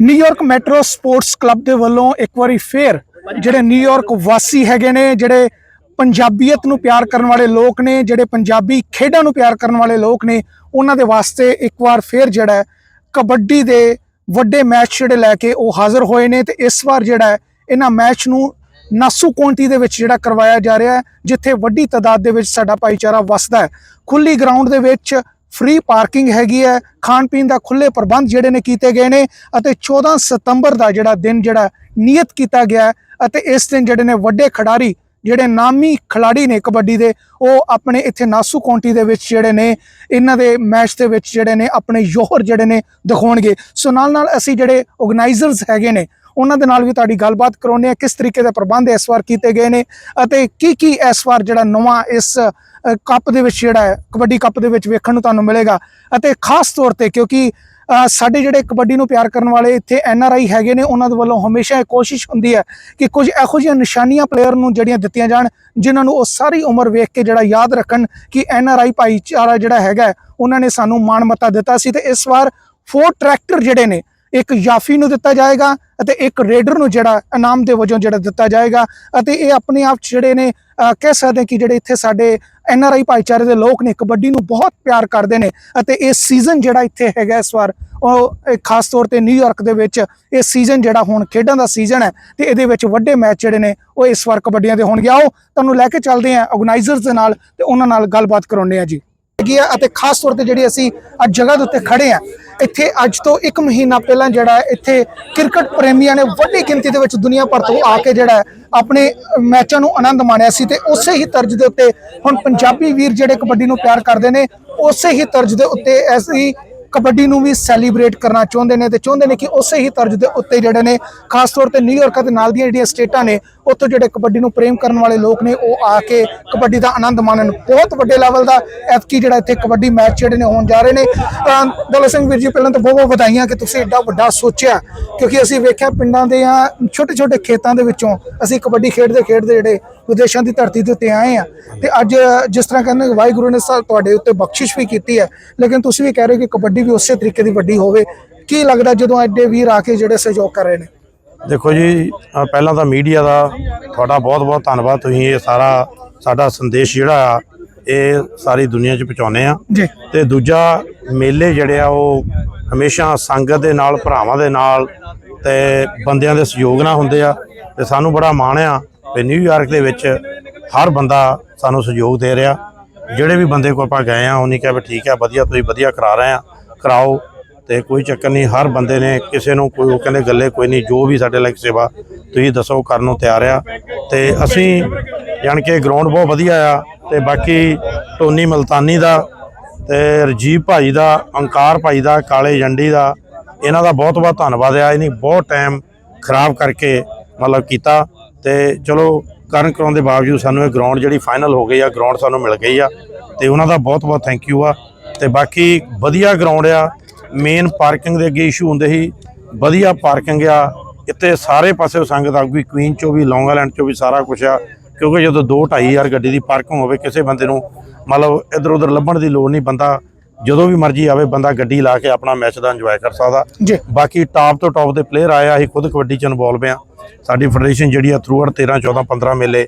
New York metro sports club ਦੇ ਵੱਲੋਂ ਇੱਕ ਵਾਰੀ ਫੇਰ ਜਿਹੜੇ ਨਿਊਯਾਰਕ ਵਾਸੀ ਹੈਗੇ ਨੇ, ਜਿਹੜੇ ਪੰਜਾਬੀਅਤ ਨੂੰ ਪਿਆਰ ਕਰਨ ਵਾਲੇ ਲੋਕ ਨੇ, ਜਿਹੜੇ ਪੰਜਾਬੀ ਖੇਡਾਂ ਨੂੰ ਪਿਆਰ ਕਰਨ ਵਾਲੇ ਲੋਕ ਨੇ, ਉਹਨਾਂ ਦੇ ਵਾਸਤੇ ਇੱਕ ਵਾਰ ਫੇਰ ਜਿਹੜਾ ਕਬੱਡੀ ਦੇ ਵੱਡੇ ਮੈਚ ਜਿਹੜੇ ਲੈ ਕੇ ਉਹ ਹਾਜ਼ਰ ਹੋਏ ਨੇ ਤੇ ਇਸ ਵਾਰ ਜਿਹੜਾ ਇਹਨਾਂ ਮੈਚ ਨੂੰ ਨਾਸੂ ਕੌਂਟੀ ਦੇ ਵਿੱਚ ਜਿਹੜਾ ਕਰਵਾਇਆ ਜਾ ਰਿਹਾ ਹੈ, ਜਿੱਥੇ ਵੱਡੀ ਤਾਦਾਦ ਦੇ ਵਿੱਚ ਸਾਡਾ ਭਾਈਚਾਰਾ ਵਸਦਾ ਹੈ। ਖੁੱਲੀ ਗਰਾਊਂਡ ਦੇ ਵਿੱਚ ਫ੍ਰੀ ਪਾਰਕਿੰਗ ਹੈਗੀ ਹੈ, ਖਾਣ ਪੀਣ ਦਾ ਖੁੱਲੇ ਪ੍ਰਬੰਧ ਜਿਹੜੇ ਨੇ ਕੀਤੇ ਗਏ ਨੇ ਅਤੇ 14 ਸਤੰਬਰ ਦਾ ਜਿਹੜਾ ਦਿਨ ਜਿਹੜਾ ਨਿਯਤ ਕੀਤਾ ਗਿਆ ਅਤੇ ਇਸ ਦਿਨ ਜਿਹੜੇ ਨੇ ਵੱਡੇ ਖਿਡਾਰੀ ਜਿਹੜੇ ਨਾਮੀ ਖਿਡਾਰੀ ਨੇ ਕਬੱਡੀ ਦੇ, ਉਹ ਆਪਣੇ ਇੱਥੇ ਨਾਸੂ ਕਾਉਂਟੀ ਦੇ ਵਿੱਚ ਜਿਹੜੇ ਨੇ, ਇਹਨਾਂ ਦੇ ਮੈਚ ਦੇ ਵਿੱਚ ਜਿਹੜੇ ਨੇ ਆਪਣੇ ਯੋਹਰ ਜਿਹੜੇ ਨੇ ਦਿਖਾਉਣਗੇ। ਸੋ ਨਾਲ ਨਾਲ ਅਸੀਂ ਜਿਹੜੇ ਆਰਗੇਨਾਈਜ਼ਰਸ ਹੈਗੇ ਨੇ, ਉਹਨਾਂ ਦੇ ਨਾਲ ਵੀ ਤੁਹਾਡੀ ਗੱਲਬਾਤ ਕਰਾਉਂਦੇ ਆ ਕਿਸ ਤਰੀਕੇ ਦੇ ਪ੍ਰਬੰਧ ਇਸ ਵਾਰ ਕੀਤੇ ਗਏ ਨੇ ਅਤੇ ਕੀ ਕੀ ਇਸ ਵਾਰ ਜਿਹੜਾ ਨਵਾਂ ਇਸ ਕੱਪ ਦੇ ਵਿੱਚ ਜਿਹੜਾ ਹੈ, ਕਬੱਡੀ ਕੱਪ ਦੇ ਵਿੱਚ ਵੇਖਣ ਨੂੰ ਤੁਹਾਨੂੰ ਮਿਲੇਗਾ। ਅਤੇ ਖਾਸ ਤੌਰ ਤੇ ਕਿਉਂਕਿ ਸਾਡੇ ਜਿਹੜੇ ਕਬੱਡੀ ਨੂੰ ਪਿਆਰ ਕਰਨ ਵਾਲੇ ਇੱਥੇ ਐਨ ਆਰ ਆਈ ਹੈਗੇ ਨੇ, ਉਹਨਾਂ ਦੇ ਵੱਲੋਂ ਹਮੇਸ਼ਾ ਇਹ ਕੋਸ਼ਿਸ਼ ਹੁੰਦੀ ਹੈ ਕਿ ਕੁਝ ਇਹੋ ਜਿਹੀਆਂ ਨਿਸ਼ਾਨੀਆਂ ਪਲੇਅਰ ਨੂੰ ਜਿਹੜੀਆਂ ਦਿੱਤੀਆਂ ਜਾਣ, ਜਿਨ੍ਹਾਂ ਨੂੰ ਉਹ ਸਾਰੀ ਉਮਰ ਵੇਖ ਕੇ ਜਿਹੜਾ ਯਾਦ ਰੱਖਣ ਕਿ ਐਨ ਆਰ ਆਈ ਭਾਈਚਾਰਾ ਜਿਹੜਾ ਹੈਗਾ ਉਹਨਾਂ ਨੇ ਸਾਨੂੰ ਮਾਣ ਮੱਤਾ ਦਿੱਤਾ ਸੀ। ਤੇ ਇਸ ਵਾਰ ਫੋਰ ਟਰੈਕਟਰ ਜਿਹੜੇ ਨੇ, ਇੱਕ ਯਾਫੀ ਨੂੰ ਦਿੱਤਾ ਜਾਏਗਾ ਅਤੇ ਇੱਕ ਰੇਡਰ ਨੂੰ ਜਿਹੜਾ, ਇਨਾਮ ਦੇ ਵਜੋਂ ਜਿਹੜਾ ਦਿੱਤਾ ਜਾਏਗਾ। ਅਤੇ ਇਹ ਆਪਣੇ ਆਪ 'ਚ ਜਿਹੜੇ ਨੇ ਕਹਿ ਸਕਦੇ ਕਿ ਜਿਹੜੇ ਇੱਥੇ ਸਾਡੇ ਐਨ ਆਰ ਆਈ ਭਾਈਚਾਰੇ ਦੇ ਲੋਕ ਨੇ, ਕਬੱਡੀ ਨੂੰ ਬਹੁਤ ਪਿਆਰ ਕਰਦੇ ਨੇ ਅਤੇ ਇਹ ਸੀਜ਼ਨ ਜਿਹੜਾ ਇੱਥੇ ਹੈਗਾ ਇਸ ਵਾਰ, ਉਹ ਇਹ ਖਾਸ ਤੌਰ ਤੇ ਨਿਊਯਾਰਕ ਦੇ ਵਿੱਚ, ਇਹ ਸੀਜ਼ਨ ਜਿਹੜਾ ਹੁਣ ਖੇਡਾਂ ਦਾ ਸੀਜ਼ਨ ਹੈ ਤੇ ਇਹਦੇ ਵਿੱਚ ਵੱਡੇ ਮੈਚ ਜਿਹੜੇ ਨੇ, ਉਹ ਇਸ ਵਾਰ ਕਬੱਡੀਆਂ ਦੇ ਹੋਣਗੇ। ਆਓ, ਤੁਹਾਨੂੰ ਲੈ ਕੇ ਚੱਲਦੇ ਹਾਂ ਆਰਗੇਨਾਈਜ਼ਰਸ ਦੇ ਨਾਲ ਤੇ ਉਹਨਾਂ ਨਾਲ ਗੱਲਬਾਤ ਕਰਾਉਂਦੇ ਹਾਂ ਜੀ। ਹੈਗੀ ਆ ਅਤੇ ਖਾਸ ਤੌਰ ਤੇ ਜਿਹੜੀ ਅਸੀਂ ਅੱਜ ਜਗ੍ਹਾ ਦੇ ਉੱਤੇ ਖੜੇ ਆ, ਇੱਥੇ ਅੱਜ ਤੋਂ 1 ਮਹੀਨਾ ਪਹਿਲਾਂ ਜਿਹੜਾ ਇੱਥੇ ਕ੍ਰਿਕਟ ਪ੍ਰੇਮੀਆਂ ਨੇ ਵੱਡੀ ਗਿਣਤੀ ਦੇ ਵਿੱਚ ਦੁਨੀਆ ਭਰ ਤੋਂ ਆ ਕੇ ਜਿਹੜਾ ਆਪਣੇ ਮੈਚਾਂ ਨੂੰ ਆਨੰਦ ਮਾਣਿਆ ਸੀ ਤੇ ਉਸੇ ਹੀ ਤਰਜ਼ ਦੇ ਉੱਤੇ ਹੁਣ ਪੰਜਾਬੀ ਵੀਰ ਜਿਹੜੇ ਕਬੱਡੀ ਨੂੰ ਪਿਆਰ ਕਰਦੇ ਨੇ, ਉਸੇ ਹੀ ਤਰਜ਼ ਦੇ ਉੱਤੇ ਐਸੀ ਕਬੱਡੀ ਨੂੰ ਵੀ ਸੈਲੀਬ੍ਰੇਟ ਕਰਨਾ ਚਾਹੁੰਦੇ ਨੇ ਤੇ ਚਾਹੁੰਦੇ ਨੇ ਕਿ ਉਸੇ ਹੀ ਤਰਜ਼ ਦੇ ਉੱਤੇ ਜਿਹੜੇ ਨੇ, ਖਾਸ ਤੌਰ ਤੇ ਨਿਊਯਾਰਕ ਅਤੇ ਨਾਲ ਦੀਆਂ ਜਿਹੜੀਆਂ ਸਟੇਟਾਂ ਨੇ ਉੱਥੋਂ ਜਿਹੜੇ ਕਬੱਡੀ ਨੂੰ ਪ੍ਰੇਮ ਕਰਨ ਵਾਲੇ ਲੋਕ ਨੇ, ਉਹ ਆ ਕੇ ਕਬੱਡੀ ਦਾ ਆਨੰਦ ਮਾਣਨ। ਬਹੁਤ ਵੱਡੇ ਲੈਵਲ ਦਾ ਐਤਕੀ ਜਿਹੜਾ ਇੱਥੇ ਕਬੱਡੀ ਮੈਚ ਜਿਹੜੇ ਨੇ ਹੋਣ ਜਾ ਰਹੇ ਨੇ। ਤਾਂ ਦੌਲਤ ਸਿੰਘ ਵੀਰ ਜੀ, ਪਹਿਲਾਂ ਤਾਂ ਬਹੁਤ ਬਹੁਤ ਵਧਾਈਆਂ ਕਿ ਤੁਸੀਂ ਐਡਾ ਵੱਡਾ ਸੋਚਿਆ, ਕਿਉਂਕਿ ਅਸੀਂ ਵੇਖਿਆ ਪਿੰਡਾਂ ਦੇ ਆ ਛੋਟੇ ਛੋਟੇ ਖੇਤਾਂ ਦੇ ਵਿੱਚੋਂ ਅਸੀਂ ਕਬੱਡੀ ਖੇਡਦੇ ਖੇਡਦੇ ਜਿਹੜੇ ਵਿਦੇਸ਼ਾਂ ਦੀ ਧਰਤੀ ਦੇ ਉੱਤੇ ਆਏ ਆ ਤੇ ਅੱਜ ਜਿਸ ਤਰ੍ਹਾਂ ਕਹਿੰਦੇ ਵਾਹਿਗੁਰੂ ਨੇ ਸਾ, ਤੁਹਾਡੇ ਉੱਤੇ ਬਖਸ਼ਿਸ਼ ਵੀ ਕੀਤੀ ਹੈ। ਲੇਕਿਨ ਤੁਸੀਂ ਵੀ ਕਹਿ ਰਹੇ ਹੋ ਕਿ ਕਬੱਡੀ ਵੀ ਉਸੇ ਤਰੀਕੇ ਦੀ ਵੱਡੀ ਹੋਵੇ। ਕੀ ਲੱਗਦਾ ਜਦੋਂ ਐਡੇ ਵੀਰ ਆ ਕੇ ਜਿਹੜੇ ਸਹਿਯੋਗ ਕਰ ਰਹੇ ਨੇ? ਦੇਖੋ ਜੀ ਅ, ਪਹਿਲਾਂ ਤਾਂ ਮੀਡੀਆ ਦਾ ਤੁਹਾਡਾ ਬਹੁਤ-ਬਹੁਤ ਧੰਨਵਾਦ। ਤੁਸੀਂ ਇਹ ਸਾਰਾ ਸਾਡਾ ਸੰਦੇਸ਼ ਜਿਹੜਾ ਆ ਇਹ ਸਾਰੀ ਦੁਨੀਆ 'ਚ ਪਹੁੰਚਾਉਂਦੇ ਆ। ਜੀ। ਤੇ ਦੂਜਾ ਮੇਲੇ ਜਿਹੜੇ ਆ ਉਹ ਹਮੇਸ਼ਾ ਸੰਗਤ ਦੇ ਨਾਲ ਭਰਾਵਾਂ ਦੇ ਨਾਲ ਤੇ ਬੰਦਿਆਂ ਦੇ ਸਹਿਯੋਗ ਨਾਲ ਹੁੰਦੇ ਆ। ਤੇ ਸਾਨੂੰ ਬੜਾ ਮਾਣ ਆ ਕਿ ਨਿਊਯਾਰਕ ਦੇ ਵਿੱਚ ਹਰ ਬੰਦਾ ਸਾਨੂੰ ਸਹਿਯੋਗ ਦੇ ਰਿਹਾ। ਜਿਹੜੇ ਵੀ ਬੰਦੇ ਕੋਲ ਆਪਾਂ ਗਏ ਆ ਉਹਨੇ ਕਿਹਾ ਵੀ ਠੀਕ ਆ ਵਧੀਆ ਤੁਸੀਂ ਵਧੀਆ ਕਰਾ ਰਹੇ ਆ। ਕਰਾਓ। ਤੇ ਕੋਈ ਚੱਕਰ ਨਹੀਂ, ਹਰ ਬੰਦੇ ਨੇ ਕਿਸੇ ਨੂੰ ਕੋਈ, ਉਹ ਕਹਿੰਦੇ ਗੱਲੇ ਕੋਈ ਨਹੀਂ, ਜੋ ਵੀ ਸਾਡੇ ਲਈ ਸੇਵਾ, ਤੁਸੀਂ ਦੱਸੋ ਕਰਨ ਨੂੰ ਤਿਆਰ ਆ। ਤੇ ਅਸੀਂ ਜਾਣ ਕੇ ਗਰਾਊਂਡ ਬਹੁਤ ਵਧੀਆ ਆ, ਤੇ ਬਾਕੀ ਟੋਨੀ ਮਲਤਾਨੀ ਦਾ ਤੇ ਰਜੀਵ ਭਾਈ ਦਾ, ਅੰਕਾਰ ਭਾਈ ਦਾ, ਕਾਲੇ ਜੰਡੀ ਦਾ, ਇਹਨਾਂ ਦਾ ਬਹੁਤ ਬਹੁਤ ਧੰਨਵਾਦ ਆ, ਇਹਨੇ ਬਹੁਤ ਟਾਈਮ ਖਰਾਬ ਕਰਕੇ ਮਤਲਬ ਕੀਤਾ। ਤੇ ਚਲੋ, ਕਰਨ ਕਰਾਉਣ ਦੇ ਬਾਵਜੂਦ ਸਾਨੂੰ ਇਹ ਗਰਾਊਂਡ ਜਿਹੜੀ ਫਾਈਨਲ ਹੋ ਗਈ ਆ ਗਰਾਊਂਡ ਸਾਨੂੰ ਮਿਲ ਗਈ ਆ, ਤੇ ਉਹਨਾਂ ਦਾ ਬਹੁਤ ਬਹੁਤ ਥੈਂਕ ਯੂ ਆ। ਤੇ ਬਾਕੀ ਵਧੀਆ ਗਰਾਊਂਡ ਆ ਮੇਨ ਪਾਰਕਿੰਗ ਦੇ ਅੱਗੇ ਇਸ਼ੂ ਹੁੰਦੇ ਸੀ। ਵਧੀਆ ਪਾਰਕਿੰਗ ਆ। ਇੱਥੇ ਸਾਰੇ ਪਾਸੇ ਸੰਗਤ ਆਊਗੀ। ਕੁਈਨ ਚੋਂ ਵੀ ਲੌਂਗ ਆਇਲੈਂਡ ਚੋਂ ਵੀ ਸਾਰਾ ਕੁਝ ਆ। ਕਿਉਂਕਿ ਜਦੋਂ 2 ਹਜ਼ਾਰ ਗੱਡੀ ਦੀ ਪਾਰਕਿੰਗ ਹੋਵੇ ਕਿਸੇ ਬੰਦੇ ਨੂੰ ਮਤਲਬ ਇੱਧਰ ਉੱਧਰ ਲੱਭਣ ਦੀ ਲੋੜ ਨਹੀਂ ਬੰਦਾ ਜਦੋਂ ਵੀ ਮਰਜ਼ੀ ਆਵੇ ਬੰਦਾ ਗੱਡੀ ਲਾ ਕੇ ਆਪਣਾ ਮੈਚ ਦਾ ਇੰਜੋਏ ਕਰ ਸਕਦਾ। ਬਾਕੀ ਟਾਪ ਤੋਂ ਟਾਪ ਦੇ ਪਲੇਅਰ ਆਏ ਆ। ਅਸੀਂ ਖੁਦ ਕਬੱਡੀ ਚ ਇਨਵੋਲਵ ਆ। ਸਾਡੀ ਫੈਡਰੇਸ਼ਨ ਜਿਹੜੀ ਆ ਥਰੂਆਊਟ 13 14 15 ਮੇਲੇ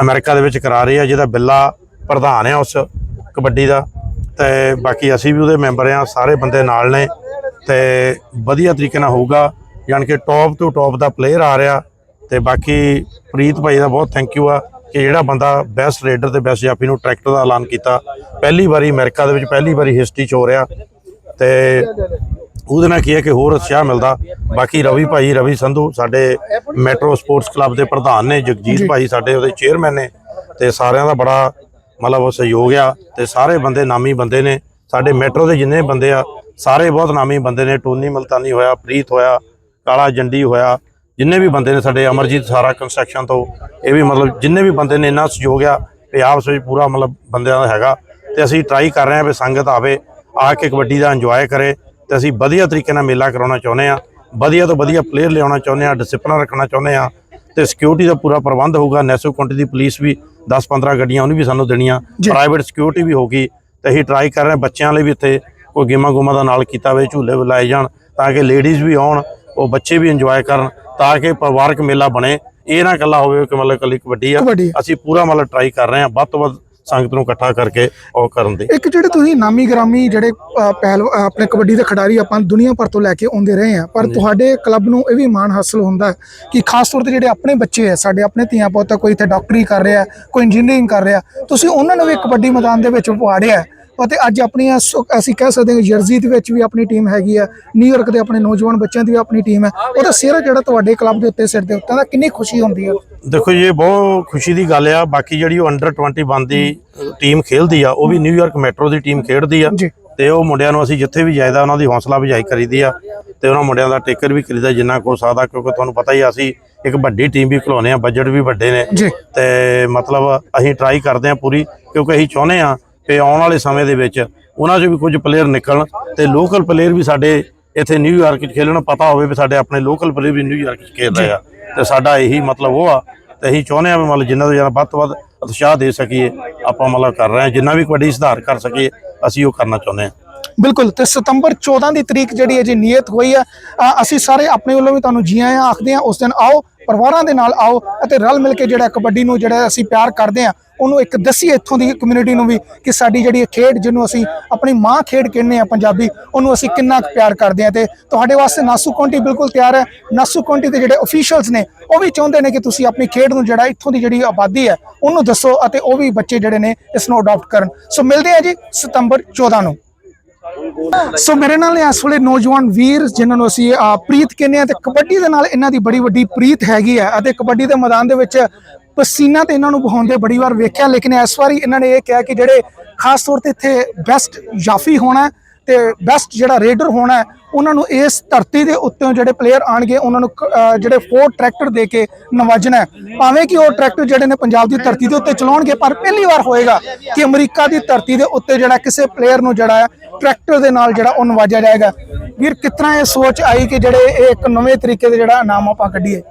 ਅਮਰੀਕਾ ਦੇ ਵਿੱਚ ਕਰਾ ਰਹੀ ਆ। ਜਿਹਦਾ ਬਿੱਲਾ ਪ੍ਰਧਾਨ ਆ ਉਸ ਕਬੱਡੀ ਦਾ। ਤੇ ਬਾਕੀ ਅਸੀਂ ਵੀ ਉਹਦੇ ਮੈਂਬਰ ਆ ਸਾਰੇ ਬੰਦੇ ਨਾਲ ਨੇ ਤੇ ਵਧੀਆ ਤਰੀਕੇ ਨਾਲ ਹੋਊਗਾ ਯਾਨੀ ਕਿ ਟੌਪ ਤੋਂ ਟੌਪ ਦਾ ਪਲੇਅਰ ਆ ਰਿਹਾ ਤੇ ਬਾਕੀ ਪ੍ਰੀਤ ਭਾਈ ਦਾ ਬਹੁਤ ਥੈਂਕ ਯੂ ਆ ਕਿ ਜਿਹੜਾ ਬੰਦਾ ਬੈਸਟ ਰੇਡਰ ਤੇ ਬੈਸਟ ਜਾਫੀ ਨੂੰ ਟਰੈਕਟਰ ਦਾ ਐਲਾਨ ਕੀਤਾ ਪਹਿਲੀ ਵਾਰੀ ਅਮਰੀਕਾ ਦੇ ਵਿੱਚ ਪਹਿਲੀ ਵਾਰੀ ਹਿਸਟਰੀ ਚ ਹੋ ਰਿਹਾ ਤੇ ਉਹਦੇ ਨਾਲ ਕੀ ਹੈ ਕਿ ਹੋਰ ਉਤਸ਼ਾਹ ਮਿਲਦਾ। ਬਾਕੀ ਰਵੀ ਭਾਈ ਰਵੀ ਸੰਧੂ ਸਾਡੇ ਮੈਟਰੋ ਸਪੋਰਟਸ ਕਲੱਬ ਦੇ ਪ੍ਰਧਾਨ ਨੇ ਜਗਜੀਤ ਭਾਈ ਸਾਡੇ ਉਹਦੇ ਚੇਅਰਮੈਨ ਨੇ ਤੇ ਸਾਰਿਆਂ ਦਾ ਬੜਾ ਮਤਲਬ ਉਹ ਸਹਿਯੋਗ ਆ ਤੇ ਸਾਰੇ ਬੰਦੇ ਨਾਮੀ ਬੰਦੇ ਨੇ। ਸਾਡੇ ਮੈਟਰੋ ਦੇ ਜਿੰਨੇ ਬੰਦੇ ਆ, ਸਾਰੇ ਬਹੁਤ ਨਾਮੀ ਬੰਦੇ ਨੇ। ਟੋਨੀ ਮਲਤਾਨੀ ਹੋਇਆ, ਪ੍ਰੀਤ ਹੋਇਆ, ਕਾਲਾ ਜੰਡੀ ਹੋਇਆ, ਜਿੰਨੇ ਵੀ ਬੰਦੇ ਨੇ ਸਾਡੇ ਅਮਰਜੀਤ ਸਾਰਾ ਕੰਸਟਰਕਸ਼ਨ ਤੋਂ। ਇਹ ਵੀ ਮਤਲਬ ਜਿੰਨੇ ਵੀ ਬੰਦੇ ਨੇ ਇੰਨਾ ਸਹਿਯੋਗ ਆ ਤੇ ਆਪਸ ਵਿੱਚ ਪੂਰਾ ਮਤਲਬ ਬੰਦਿਆਂ ਦਾ ਹੈਗਾ। ਤੇ ਅਸੀਂ ਟਰਾਈ ਕਰ ਰਹੇ ਹਾਂ ਵੀ ਸੰਗਤ ਆਵੇ, ਆ ਕੇ ਕਬੱਡੀ ਦਾ ਇੰਜੋਏ ਕਰੇ ਤੇ ਅਸੀਂ ਵਧੀਆ ਤਰੀਕੇ ਨਾਲ ਮੇਲਾ ਕਰਾਉਣਾ ਚਾਹੁੰਦੇ ਆ ਵਧੀਆ ਤੋਂ ਵਧੀਆ ਪਲੇਅਰ ਲਿਆਉਣਾ ਚਾਹੁੰਦੇ ਆ ਡਿਸਪਲਿਨ ਰੱਖਣਾ ਚਾਹੁੰਦੇ ਆ ਤੇ ਸਿਕਿਉਰਿਟੀ ਦਾ ਪੂਰਾ ਪ੍ਰਬੰਧ ਹੋਊਗਾ। ਨੈਸੋ ਕਾਉਂਟੀ ਦੀ ਪੁਲਿਸ ਵੀ 10-15 ਗੱਡੀਆਂ ਉਹਨੂੰ ਵੀ ਸਾਨੂੰ ਦੇਣੀਆਂ। ਪ੍ਰਾਈਵੇਟ ਸਿਕਿਉਰਿਟੀ ਵੀ ਹੋਗੀ ਤੇ ਅਸੀਂ ਟਰਾਈ ਕਰ ਰਹੇ ਹਾਂ ਬੱਚਿਆਂ ਲਈ ਵੀ ਇੱਥੇ ਕੋਈ ਗੇਮਾਂ ਗੂਮਾਂ ਦਾ ਨਾਲ ਕੀਤਾ ਹੋਵੇ ਝੂਲੇ ਲਾਏ ਜਾਣ ਤਾਂ ਕਿ ਲੇਡੀਜ਼ ਵੀ ਆਉਣ ਉਹ ਬੱਚੇ ਵੀ ਇੰਜੋਏ ਕਰਨ ਤਾਂ ਕਿ ਪਰਿਵਾਰਕ ਮੇਲਾ ਬਣੇ ਇਹ ਨਾ ਇਕੱਲਾ ਹੋਵੇ ਕਿ ਮਤਲਬ ਇਕੱਲੀ ਕਬੱਡੀ ਆ। ਅਸੀਂ ਪੂਰਾ ਮਤਲਬ ਟਰਾਈ ਕਰ ਰਹੇ ਹਾਂ ਵੱਧ ਤੋਂ ਵੱਧ ਸੰਗਤ ਨੂੰ ਇਕੱਠਾ ਕਰਕੇ ਉਹ ਕਰਨ ਦੀ ਇੱਕ ਜਿਹੜੇ ਤੁਸੀਂ ਨਾਮੀ ਗ੍ਰਾਮੀ ਜਿਹੜੇ ਪਹਿਲ ਆਪਣੇ ਕਬੱਡੀ ਦੇ ਖਿਡਾਰੀ ਆਪਾਂ ਦੁਨੀਆ ਭਰ ਤੋਂ ਲੈ ਕੇ ਆਉਂਦੇ ਰਹੇ ਆ ਪਰ ਤੁਹਾਡੇ ਕਲੱਬ ਨੂੰ ਇਹ ਵੀ ਮਾਣ ਹਾਸਲ ਹੁੰਦਾ ਕਿ ਖਾਸ ਤੌਰ ਤੇ ਜਿਹੜੇ ਆਪਣੇ ਬੱਚੇ ਆ ਸਾਡੇ ਆਪਣੇ ਧੀਆਂ ਪੁੱਤ ਕੋਈ ਇੱਥੇ ਡਾਕਟਰੀ ਕਰ ਰਿਹਾ ਕੋਈ ਇੰਜੀਨੀਅਰਿੰਗ ਕਰ ਰਿਹਾ ਤੁਸੀਂ ਉਹਨਾਂ ਨੂੰ ਵੀ ਕਬੱਡੀ ਮੈਦਾਨ ਦੇ ਵਿੱਚ ਪਾੜਿਆ ਹੈ। ਅਤੇ ਅੱਜ ਆਪਣੀਆਂ ਸੁ- ਅਸੀਂ ਕਹਿ ਸਕਦੇ ਹਾਂ ਜਰਜ਼ੀ ਦੇ ਵਿੱਚ ਵੀ ਆਪਣੀ ਟੀਮ ਹੈਗੀ ਆ ਨਿਊਯਾਰਕ ਦੇ ਆਪਣੇ ਨੌਜਵਾਨ ਬੱਚਿਆਂ ਦੀ ਵੀ ਆਪਣੀ ਟੀਮ ਹੈ ਉਹਦਾ ਸਿਹਰਾ ਜਿਹੜਾ ਤੁਹਾਡੇ ਕਲੱਬ ਦੇ ਉੱਤੇ ਸਿਰ ਦੇ ਉੱਤੇ? ਦਾ ਕਿੰਨੀ ਖੁਸ਼ੀ ਹੁੰਦੀ ਹੈ ਦੇਖੋ ਜੀ ਇਹ ਬਹੁਤ ਖੁਸ਼ੀ ਦੀ ਗੱਲ ਆ। ਬਾਕੀ ਜਿਹੜੀ ਉਹ ਅੰਡਰ 21 ਦੀ ਟੀਮ ਖੇਲਦੀ ਆ ਉਹ ਵੀ ਨਿਊਯਾਰਕ ਮੈਟਰੋ ਦੀ ਟੀਮ ਖੇਡਦੀ ਆ। ਤੇ ਉਹ ਮੁੰਡਿਆਂ ਨੂੰ ਅਸੀਂ ਜਿੱਥੇ ਵੀ ਜਾਈਦਾ ਉਹਨਾਂ ਦੀ ਹੌਸਲਾ ਅਫਜ਼ਾਈ ਕਰੀਦੀ ਆ। ਤੇ ਉਹਨਾਂ ਮੁੰਡਿਆਂ ਦਾ ਟੇਕਰ ਵੀ ਕਰੀਦਾ ਜਿੰਨਾ ਕੋ ਸਕਦਾ ਕਿਉਂਕਿ ਤੁਹਾਨੂੰ ਪਤਾ ਹੀ ਆ ਅਸੀਂ ਇੱਕ ਵੱਡੀ ਟੀਮ ਵੀ ਖਿਲਾਉਂਦੇ ਆ ਬਜਟ ਵੀ ਵੱਡੇ ਨੇ। ਤੇ ਮਤਲਬ ਅਸੀਂ ਟਰਾਈ ਕਰਦੇ ਆ ਪੂਰੀ ਕਿਉਂਕਿ ਅਸੀਂ ਚਾਹੁੰਦੇ ਆ ਕਿ ਆਉਣ ਵਾਲੇ ਸਮੇਂ ਦੇ ਵਿੱਚ ਉਹਨਾਂ 'ਚ ਵੀ ਕੁਝ ਪਲੇਅਰ ਨਿਕਲਣ ਤੇ ਲੋਕਲ ਪਲੇਅਰ ਵੀ ਸਾਡੇ ਇੱਥੇ ਨਿਊਯਾਰਕ 'ਚ ਖੇਲਣ। ਪਤਾ ਹੋਵੇ ਵੀ ਸਾਡੇ ਆਪਣੇ ਲੋਕਲ ਪਲੇਅਰ ਵੀ ਨਿਊਯਾਰਕ 'ਚ ਖੇਡ ਰਹੇ ਆ। ਤੇ ਸਾਡਾ ਇਹੀ ਮਤਲਬ ਉਹ ਆ ਤੇ ਅਸੀਂ ਚਾਹੁੰਦੇ ਆ ਵੀ ਮਤਲਬ ਜਿੰਨਾ ਤੋਂ ਜ਼ਿਆਦਾ ਵੱਧ ਤੋਂ ਵੱਧ ਉਤਸ਼ਾਹ ਦੇ ਸਕੀਏ, ਆਪਾਂ ਮਤਲਬ ਕਰ ਰਹੇ ਆ ਜਿੰਨਾ ਵੀ ਕਬੱਡੀ ਸੁਧਾਰ ਕਰ ਸਕੀਏ, ਅਸੀਂ ਉਹ ਕਰਨਾ ਚਾਹੁੰਦੇ ਆ ਬਿਲਕੁਲ, ਤੇ ਸਤੰਬਰ 14 ਦੀ ਤਰੀਕ ਜਿਹੜੀ ਹੈ ਜੀ ਨਿਯਤ ਹੋਈ ਆ। ਅਸੀਂ ਸਾਰੇ ਆਪਣੇ ਵੱਲੋਂ ਵੀ ਤੁਹਾਨੂੰ ਜੀ ਆਇਆਂ ਆਖਦੇ ਹਾਂ ਉਸ ਦਿਨ ਆਓ, ਪਰਿਵਾਰਾਂ ਦੇ ਨਾਲ ਆਓ ਅਤੇ ਰਲ ਮਿਲ ਕੇ ਜਿਹੜਾ ਕਬੱਡੀ ਨੂੰ ਜਿਹੜਾ ਅਸੀਂ ਪਿਆਰ ਕਰਦੇ ਹਾਂ ਉਹਨੂੰ ਇੱਕ ਦੱਸੀਏ ਇੱਥੋਂ ਦੀ ਕਮਿਊਨਿਟੀ ਨੂੰ ਵੀ ਕਿ ਸਾਡੀ ਜਿਹੜੀ ਇਹ ਖੇਡ ਜਿਹਨੂੰ ਅਸੀਂ ਆਪਣੀ ਮਾਂ ਖੇਡ ਕਹਿੰਦੇ ਆ ਪੰਜਾਬੀ, ਉਹਨੂੰ ਅਸੀਂ ਕਿੰਨਾ ਕੁ ਪਿਆਰ ਕਰਦੇ ਹਾਂ ਤੇ ਤੁਹਾਡੇ ਵਾਸਤੇ ਨਾਸੂ ਕੌਂਟੀ ਬਿਲਕੁਲ ਤਿਆਰ ਹੈ। ਨਾਸੂ ਕੌਂਟੀ ਦੇ ਜਿਹੜੇ ਅਫੀਸ਼ੀਅਲਸ ਨੇ, ਉਹ ਵੀ ਚਾਹੁੰਦੇ ਨੇ ਕਿ ਤੁਸੀਂ ਆਪਣੀ ਖੇਡ ਨੂੰ ਜਿਹੜਾ ਇੱਥੋਂ ਦੀ ਜਿਹੜੀ ਆਬਾਦੀ ਹੈ, ਉਹਨੂੰ ਦੱਸੋ ਅਤੇ ਉਹ ਵੀ ਬੱਚੇ ਜਿਹੜੇ ਨੇ, ਇਸ ਨੂੰ ਅਡਾਪਟ ਕਰਨ। ਸੋ ਮਿਲਦੇ ਆ ਜੀ ਸਤੰਬਰ 14 ਨੂੰ। ਸੋ ਮੇਰੇ ਨਾਲ ਇਸ ਵੇਲੇ ਨੌਜਵਾਨ ਵੀਰ ਜਿਨ੍ਹਾਂ ਨੂੰ ਅਸੀਂ ਪ੍ਰੀਤ ਕਹਿੰਦੇ ਆ ਤੇ ਕਬੱਡੀ ਦੇ ਨਾਲ ਇਹਨਾਂ ਦੀ ਬੜੀ ਵੱਡੀ ਪ੍ਰੀਤ ਹੈਗੀ ਹੈ ਅਤੇ ਕਬੱਡੀ ਦੇ ਮੈਦਾਨ ਦੇ ਵਿੱਚ ਪਸੀਨਾ ਤੇ ਇਹਨਾਂ ਨੂੰ ਬਹਾਉਂਦੇ ਬੜੀ ਵਾਰ ਵੇਖਿਆ, ਲੇਕਿਨ ਇਸ ਵਾਰੀ ਇਹਨਾਂ ਨੇ ਇਹ ਕਿਹਾ ਕਿ ਜਿਹੜੇ ਖਾਸ ਤੌਰ ਤੇ ਇੱਥੇ ਬੈਸਟ ਜਾਫੀ ਹੋਣਾ ਹੈ ਤੇ ਬੈਸਟ ਜਿਹੜਾ ਰੇਡਰ ਹੋਣਾ ਉਹਨਾਂ ਨੂੰ ਇਸ ਧਰਤੀ ਦੇ ਉੱਤੇ ਜਿਹੜੇ ਪਲੇਅਰ ਆਣਗੇ ਉਹਨਾਂ ਨੂੰ ਜਿਹੜੇ ਫੋਰ ਟਰੈਕਟਰ ਦੇ ਕੇ ਨਵਾਜਣਾ ਭਾਵੇਂ ਕਿ ਉਹ ਟਰੈਕਟਰ ਜਿਹੜੇ ਨੇ ਪੰਜਾਬ ਦੀ ਧਰਤੀ ਦੇ ਉੱਤੇ ਚਲਾਉਣਗੇ, ਪਰ ਪਹਿਲੀ ਵਾਰ ਹੋਏਗਾ ਕਿ ਅਮਰੀਕਾ ਦੀ ਧਰਤੀ ਦੇ ਉੱਤੇ ਜਿਹੜਾ ਕਿਸੇ ਪਲੇਅਰ ਨੂੰ ਜਿਹੜਾ ਹੈ ਟਰੈਕਟਰ ਦੇ ਨਾਲ ਜਿਹੜਾ ਉਹ ਨਵਾਜਿਆ ਜਾਏਗਾ। ਵੀਰ ਕਿਤਨਾ ਇਹ ਸੋਚ ਆਈ ਕਿ ਜਿਹੜੇ ਇਹ ਇੱਕ ਨਵੇਂ ਤਰੀਕੇ ਦੇ ਜਿਹੜਾ ਇਨਾਮ ਆਪਾਂ ਕੱਢੀਏ?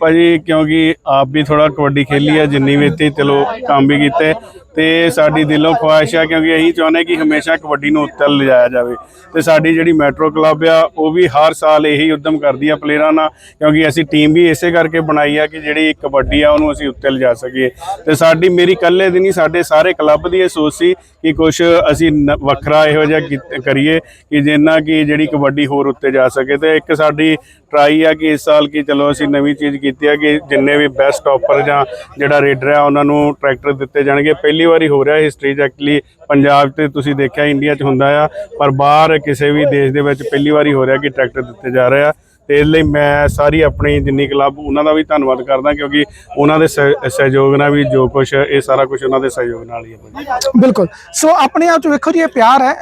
ਭਾਜੀ, ਕਿਉਂਕਿ ਆਪ ਵੀ ਥੋੜਾ ਕਬੱਡੀ ਖੇਲੀ ਹੈ ਜਿੰਨੀ ਵੀ ਇੱਥੇ ਚਲੋ ਕੰਮ ਵੀ ਕੀਤੇ। ਤੇ ਸਾਡੀ ਦਿਲੋਂ ਖੁਆਇਸ਼ ਆ ਕਿਉਂਕਿ ਅਸੀਂ ਚਾਹੁੰਦੇ ਕਿ ਹਮੇਸ਼ਾ ਕਬੱਡੀ ਨੂੰ ਉੱਤੇ ਲਿਜਾਇਆ ਜਾਵੇ। ਤੇ ਸਾਡੀ ਜਿਹੜੀ ਮੈਟਰੋ ਕਲੱਬ ਆ, ਉਹ ਵੀ ਹਰ ਸਾਲ ਇਹੀ ਉਦਮ ਕਰਦੀ ਆ ਪਲੇਅਰਾਂ ਨਾਲ, ਕਿਉਂਕਿ ਅਸੀਂ ਟੀਮ ਵੀ ਇਸੇ ਕਰਕੇ ਬਣਾਈ ਆ ਕਿ ਜਿਹੜੀ ਕਬੱਡੀ ਆ, ਉਹਨੂੰ ਅਸੀਂ ਉੱਤੇ ਲਿਜਾ ਸਕੀਏ। ਤੇ ਸਾਡੀ, ਮੇਰੀ ਇਕੱਲੇ ਦੀ ਨਹੀਂ, ਸਾਡੇ ਸਾਰੇ ਕਲੱਬ ਦੀ ਇਹ ਸੋਚ ਸੀ ਕਿ ਕੁਝ ਅਸੀਂ ਨ- ਵੱਖਰਾ ਇਹੋ ਜਿਹਾ ਕੀਤ- ਕਰੀਏ ਕਿ ਜਿੰਨਾ ਕਿ ਜਿਹੜੀ ਕਬੱਡੀ ਹੋਰ ਉੱਤੇ ਜਾ ਸਕੇ। ਤੇ ਇੱਕ ਸਾਡੀ ਟਰਾਈ ਆ ਕਿ ਇਸ ਸਾਲ ਕੀ ਚਲੋ ਅਸੀਂ ਨਵੀਂ ਚੀਜ਼ ਕੀਤੀ ਆ ਕਿ ਜਿੰਨੇ ਵੀ ਬੈਸਟ ਟੌਪਰ ਜਾਂ ਜਿਹੜਾ ਰੇਡਰ ਆ, ਉਹਨਾਂ ਨੂੰ ਟਰੈਕਟਰ ਦਿੱਤੇ ਜਾਣਗੇ। ਪਹਿਲੀ ਵਾਰੀ ਹੋ ਰਿਹਾ ਹਿਸਟਰੀ 'ਚ ਐਕਚੁਅਲੀ ਪੰਜਾਬ ਤੇ ਤੁਸੀਂ ਦੇਖਿਆ ਇੰਡੀਆ 'ਚ ਹੁੰਦਾ ਆ, ਪਰ ਬਾਹਰ ਕਿਸੇ ਵੀ ਦੇਸ਼ ਦੇ ਵਿੱਚ ਪਹਿਲੀ ਵਾਰੀ ਹੋ ਰਿਹਾ ਕਿ ਟਰੈਕਟਰ ਦਿੱਤੇ ਜਾ ਰਹੇ ਆ। ਤੇ ਇਸ ਲਈ ਮੈਂ ਸਾਰੀ ਆਪਣੀ ਜਿੰਨੀ ਕਲੱਬ ਉਹਨਾਂ ਦਾ ਵੀ ਧੰਨਵਾਦ ਕਰਦਾ ਕਿਉਂਕਿ ਉਹਨਾਂ ਦੇ ਸਹਿਯੋਗ ਨਾਲ ਵੀ ਜੋ ਕੁਝ ਇਹ ਸਾਰਾ ਕੁਝ ਉਹਨਾਂ ਦੇ ਸਹਿਯੋਗ ਨਾਲ ਹੀ ਹੈ ਬਿਲਕੁਲ। ਸੋ ਆਪਣੇ ਆਪ ਚ ਵੇਖੋ ਜੀ, ਇਹ ਪਿਆਰ ਹੈ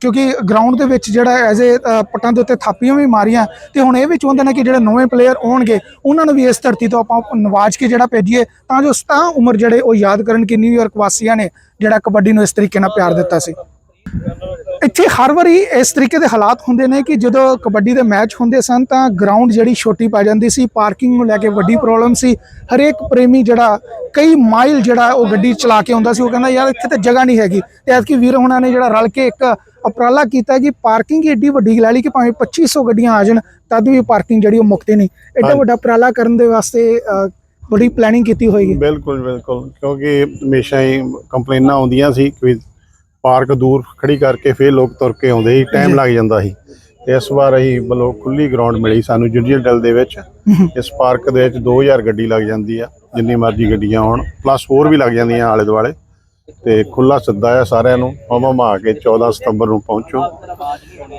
ਕਿਉਂਕਿ ਗਰਾਊਂਡ ਦੇ ਵਿੱਚ ਜਿਹੜਾ ਐਜ਼ ਏ ਪੱਟਾਂ ਦੇ ਉੱਤੇ ਥਾਪੀਆਂ ਵੀ ਮਾਰੀਆਂ ਤੇ ਹੁਣ ਇਹ ਵੀ ਚਾਹੁੰਦੇ ਨੇ ਕਿ ਜਿਹੜੇ ਨਵੇਂ ਪਲੇਅਰ ਆਉਣਗੇ, ਉਹਨਾਂ ਨੂੰ ਵੀ ਇਸ ਧਰਤੀ ਤੋਂ ਆਪਾਂ ਨਵਾਜ ਕੇ ਜਿਹੜਾ ਭੇਜੀਏ ਤਾਂ ਜੋ ਸਤਾ ਉਮਰ ਜਿਹੜੇ ਉਹ ਯਾਦ ਕਰਨ ਕਿ ਨਿਊਯਾਰਕ ਵਾਸੀਆਂ ਨੇ ਜਿਹੜਾ ਕਬੱਡੀ ਨੂੰ ਇਸ ਤਰੀਕੇ ਨਾਲ ਪਿਆਰ ਦਿੱਤਾ ਸੀ। ਇੱਥੇ ਹਰ ਵਾਰੀ ਇਸ ਤਰੀਕੇ ਦੇ ਹਾਲਾਤ ਹੁੰਦੇ ਨੇ ਕਿ ਜਦੋਂ ਕਬੱਡੀ ਦੇ ਮੈਚ ਹੁੰਦੇ ਸਨ ਤਾਂ ਗਰਾਊਂਡ ਜਿਹੜੀ ਛੋਟੀ ਪੈ ਜਾਂਦੀ ਸੀ ਪਾਰਕਿੰਗ ਨੂੰ ਲੈ ਕੇ ਵੱਡੀ ਪ੍ਰੋਬਲਮ ਸੀ। ਹਰੇਕ ਪ੍ਰੇਮੀ ਜਿਹੜਾ ਕਈ ਮਾਈਲ ਜਿਹੜਾ ਉਹ ਗੱਡੀ ਚਲਾ ਕੇ ਆਉਂਦਾ ਸੀ ਉਹ ਕਹਿੰਦਾ ਯਾਰ ਇੱਥੇ ਤਾਂ ਜਗ੍ਹਾ ਨਹੀਂ ਹੈਗੀ। ਤੇ ਐਤਕੀ ਵੀਰ ਹੁਣਾਂ ਨੇ ਜਿਹੜਾ ਰਲ ਕੇ ਇੱਕ ਉਪਰਾਲਾ ਕੀਤਾ ਕਿ ਪਾਰਕਿੰਗ ਹੀ ਏਡੀ ਵੱਡੀ ਲੈ ਲਈ ਕਿ ਭਾਵੇਂ 2500 ਗੱਡੀਆਂ ਆ ਜਾਣ ਤਦ ਵੀ ਪਾਰਕਿੰਗ ਜਿਹੜੀ ਉਹ ਮੁਕਤੀ ਨਹੀਂ। ਐਡਾ ਵੱਡਾ ਉਪਰਾਲਾ ਕਰਨ ਦੇ ਵਾਸਤੇ ਬੜੀ ਪਲੈਨਿੰਗ ਕੀਤੀ ਹੋਏਗੀ। ਬਿਲਕੁਲ ਬਿਲਕੁਲ। ਕਿਉਂਕਿ ਹਮੇਸ਼ਾ ਹੀ ਕੰਪਲੇਨਾਂ ਆਉਂਦੀਆਂ ਸੀ ਕਿ ਪਾਰਕ ਦੂਰ ਖੜੀ ਕਰਕੇ ਫੇਰ ਲੋਕ ਤੁਰ ਕੇ ਆਉਂਦੇ ਸੀ ਟਾਈਮ ਲੱਗ ਜਾਂਦਾ ਸੀ। ਤੇ ਇਸ ਵਾਰ ਅਸੀਂ ਮਤਲਬ ਖੁੱਲੀ ਗਰਾਊਂਡ ਮਿਲੀ ਸਾਨੂੰ ਜੁਡੀਅਲ ਡਲ ਦੇ ਵਿੱਚ। ਇਸ ਪਾਰਕ ਦੇ ਵਿੱਚ 2000 ਗੱਡੀ ਲੱਗ ਜਾਂਦੀ ਆ ਜਿੰਨੀ ਮਰਜ਼ੀ ਗੱਡੀਆਂ ਆਉਣ ਪਲੱਸ ਹੋਰ ਵੀ ਲੱਗ ਜਾਂਦੀਆਂ ਆਲੇ ਦੁਆਲੇ। ਤੇ ਖੁੱਲਾ ਸੱਦਾ ਆ ਸਾਰਿਆਂ ਨੂੰ ਹਮਾ ਮਾ ਕੇ 14 ਸਤੰਬਰ ਨੂੰ ਪਹੁੰਚੋ।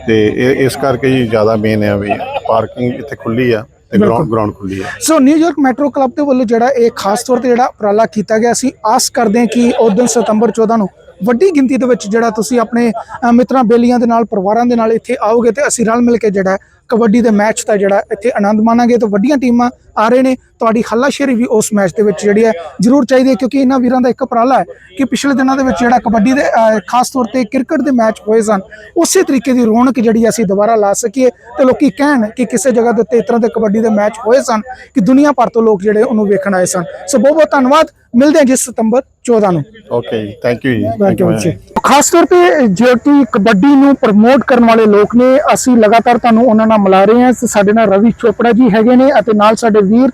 ਤੇ ਇਸ ਕਰਕੇ ਜੀ ਜ਼ਿਆਦਾ ਮੇਨ ਆ ਵੀ ਪਾਰਕਿੰਗ ਇੱਥੇ ਖੁੱਲੀ ਆ ਤੇ ਗਰਾਊਂਡ ਗਰਾਊਂਡ ਖੁੱਲੀ ਆ। ਸੋ ਨਿਊਯਾਰਕ ਮੈਟਰੋ ਕਲੱਬ ਦੇ ਵੱਲੋਂ ਜਿਹੜਾ ਇਹ ਖਾਸ ਤੌਰ ਤੇ ਜਿਹੜਾ ਉਪਰਾਲਾ ਕੀਤਾ ਗਿਆ ਸੀ ਆਸ ਕਰਦੇ ਹਾਂ ਕਿ ਉਸ ਦਿਨ ਸਤੰਬਰ 14 ਨੂੰ ਵੱਡੀ ਗਿਣਤੀ ਦੇ ਵਿੱਚ ਜਿਹੜਾ ਤੁਸੀਂ ਆਪਣੇ ਮਿੱਤਰਾਂ, ਬੇਲੀਆਂ ਦੇ ਨਾਲ, ਪਰਿਵਾਰਾਂ ਦੇ ਨਾਲ ਇੱਥੇ ਆਓਗੇ ਤੇ ਅਸੀਂ ਰਲ ਮਿਲ ਕੇ ਜਿਹੜਾ ਕਬੱਡੀ ਦੇ ਮੈਚ ਦਾ ਜਿਹੜਾ ਇੱਥੇ ਆਨੰਦ ਮਾਣਾਂਗੇ ਤੇ ਵੱਡੀਆਂ ਟੀਮਾਂ ਆ ਰਹੇ ਨੇ। ਤੁਹਾਡੀ ਹੱਲਾਸ਼ੇਰੀ ਵੀ ਉਸ ਮੈਚ ਦੇ ਵਿੱਚ ਜਿਹੜੀ ਹੈ ਜ਼ਰੂਰ ਚਾਹੀਦੀ ਹੈ ਕਿਉਂਕਿ ਇਹਨਾਂ ਵੀਰਾਂ ਦਾ ਇੱਕ ਉਪਰਾਲਾ ਹੈ ਕਿ ਪਿਛਲੇ ਦਿਨਾਂ ਦੇ ਵਿੱਚ ਜਿਹੜਾ ਕਬੱਡੀ ਦੇ ਖਾਸ ਤੌਰ ਤੇ ਕ੍ਰਿਕਟ ਦੇ ਮੈਚ ਹੋਏ ਸਨ ਉਸੇ ਤਰੀਕੇ ਦੀ ਰੌਣਕ ਜਿਹੜੀ ਅਸੀਂ ਦੁਬਾਰਾ ਲਾ ਸਕੀਏ ਤੇ ਲੋਕੀ ਕਹਿਣ ਕਿ ਕਿਸੇ ਜਗ੍ਹਾ ਦੇ ਉੱਤੇ ਇਸ ਤਰ੍ਹਾਂ ਦੇ ਕਬੱਡੀ ਦੇ ਮੈਚ ਹੋਏ ਸਨ ਕਿ ਦੁਨੀਆ ਭਰ ਤੋਂ ਲੋਕ ਜਿਹੜੇ ਉਹਨੂੰ ਵੇਖਣ ਆਏ ਸਨ। ਸੋ ਬਹੁਤ ਬਹੁਤ ਧੰਨਵਾਦ। ਮਿਲਦੇ ਹਾਂ ਜੀ ਸਤੰਬਰ 14 ਨੂੰ। ਓਕੇ ਜੀ। ਥੈਂਕ ਯੂ ਜੀ ਥੈਂਕ ਯੂ ਜੀ ਖਾਸ ਤੌਰ ਤੇ ਜੋ ਕਿ ਕਬੱਡੀ ਨੂੰ ਪ੍ਰਮੋਟ ਕਰਨ ਵਾਲੇ ਲੋਕ ਨੇ ਅਸੀਂ ਲਗਾਤਾਰ ਤੁਹਾਨੂੰ ਉਹਨਾਂ ਨਾਲ ਮਿਲਾ ਰਹੇ ਹਾਂ ਸਾਡੇ ਨਾਲ ਰਵੀ ਚੋਪੜਾ ਜੀ ਹੈਗੇ ਨੇ ਅਤੇ ਨਾਲ ਸਾਡੇ ਵੀਰ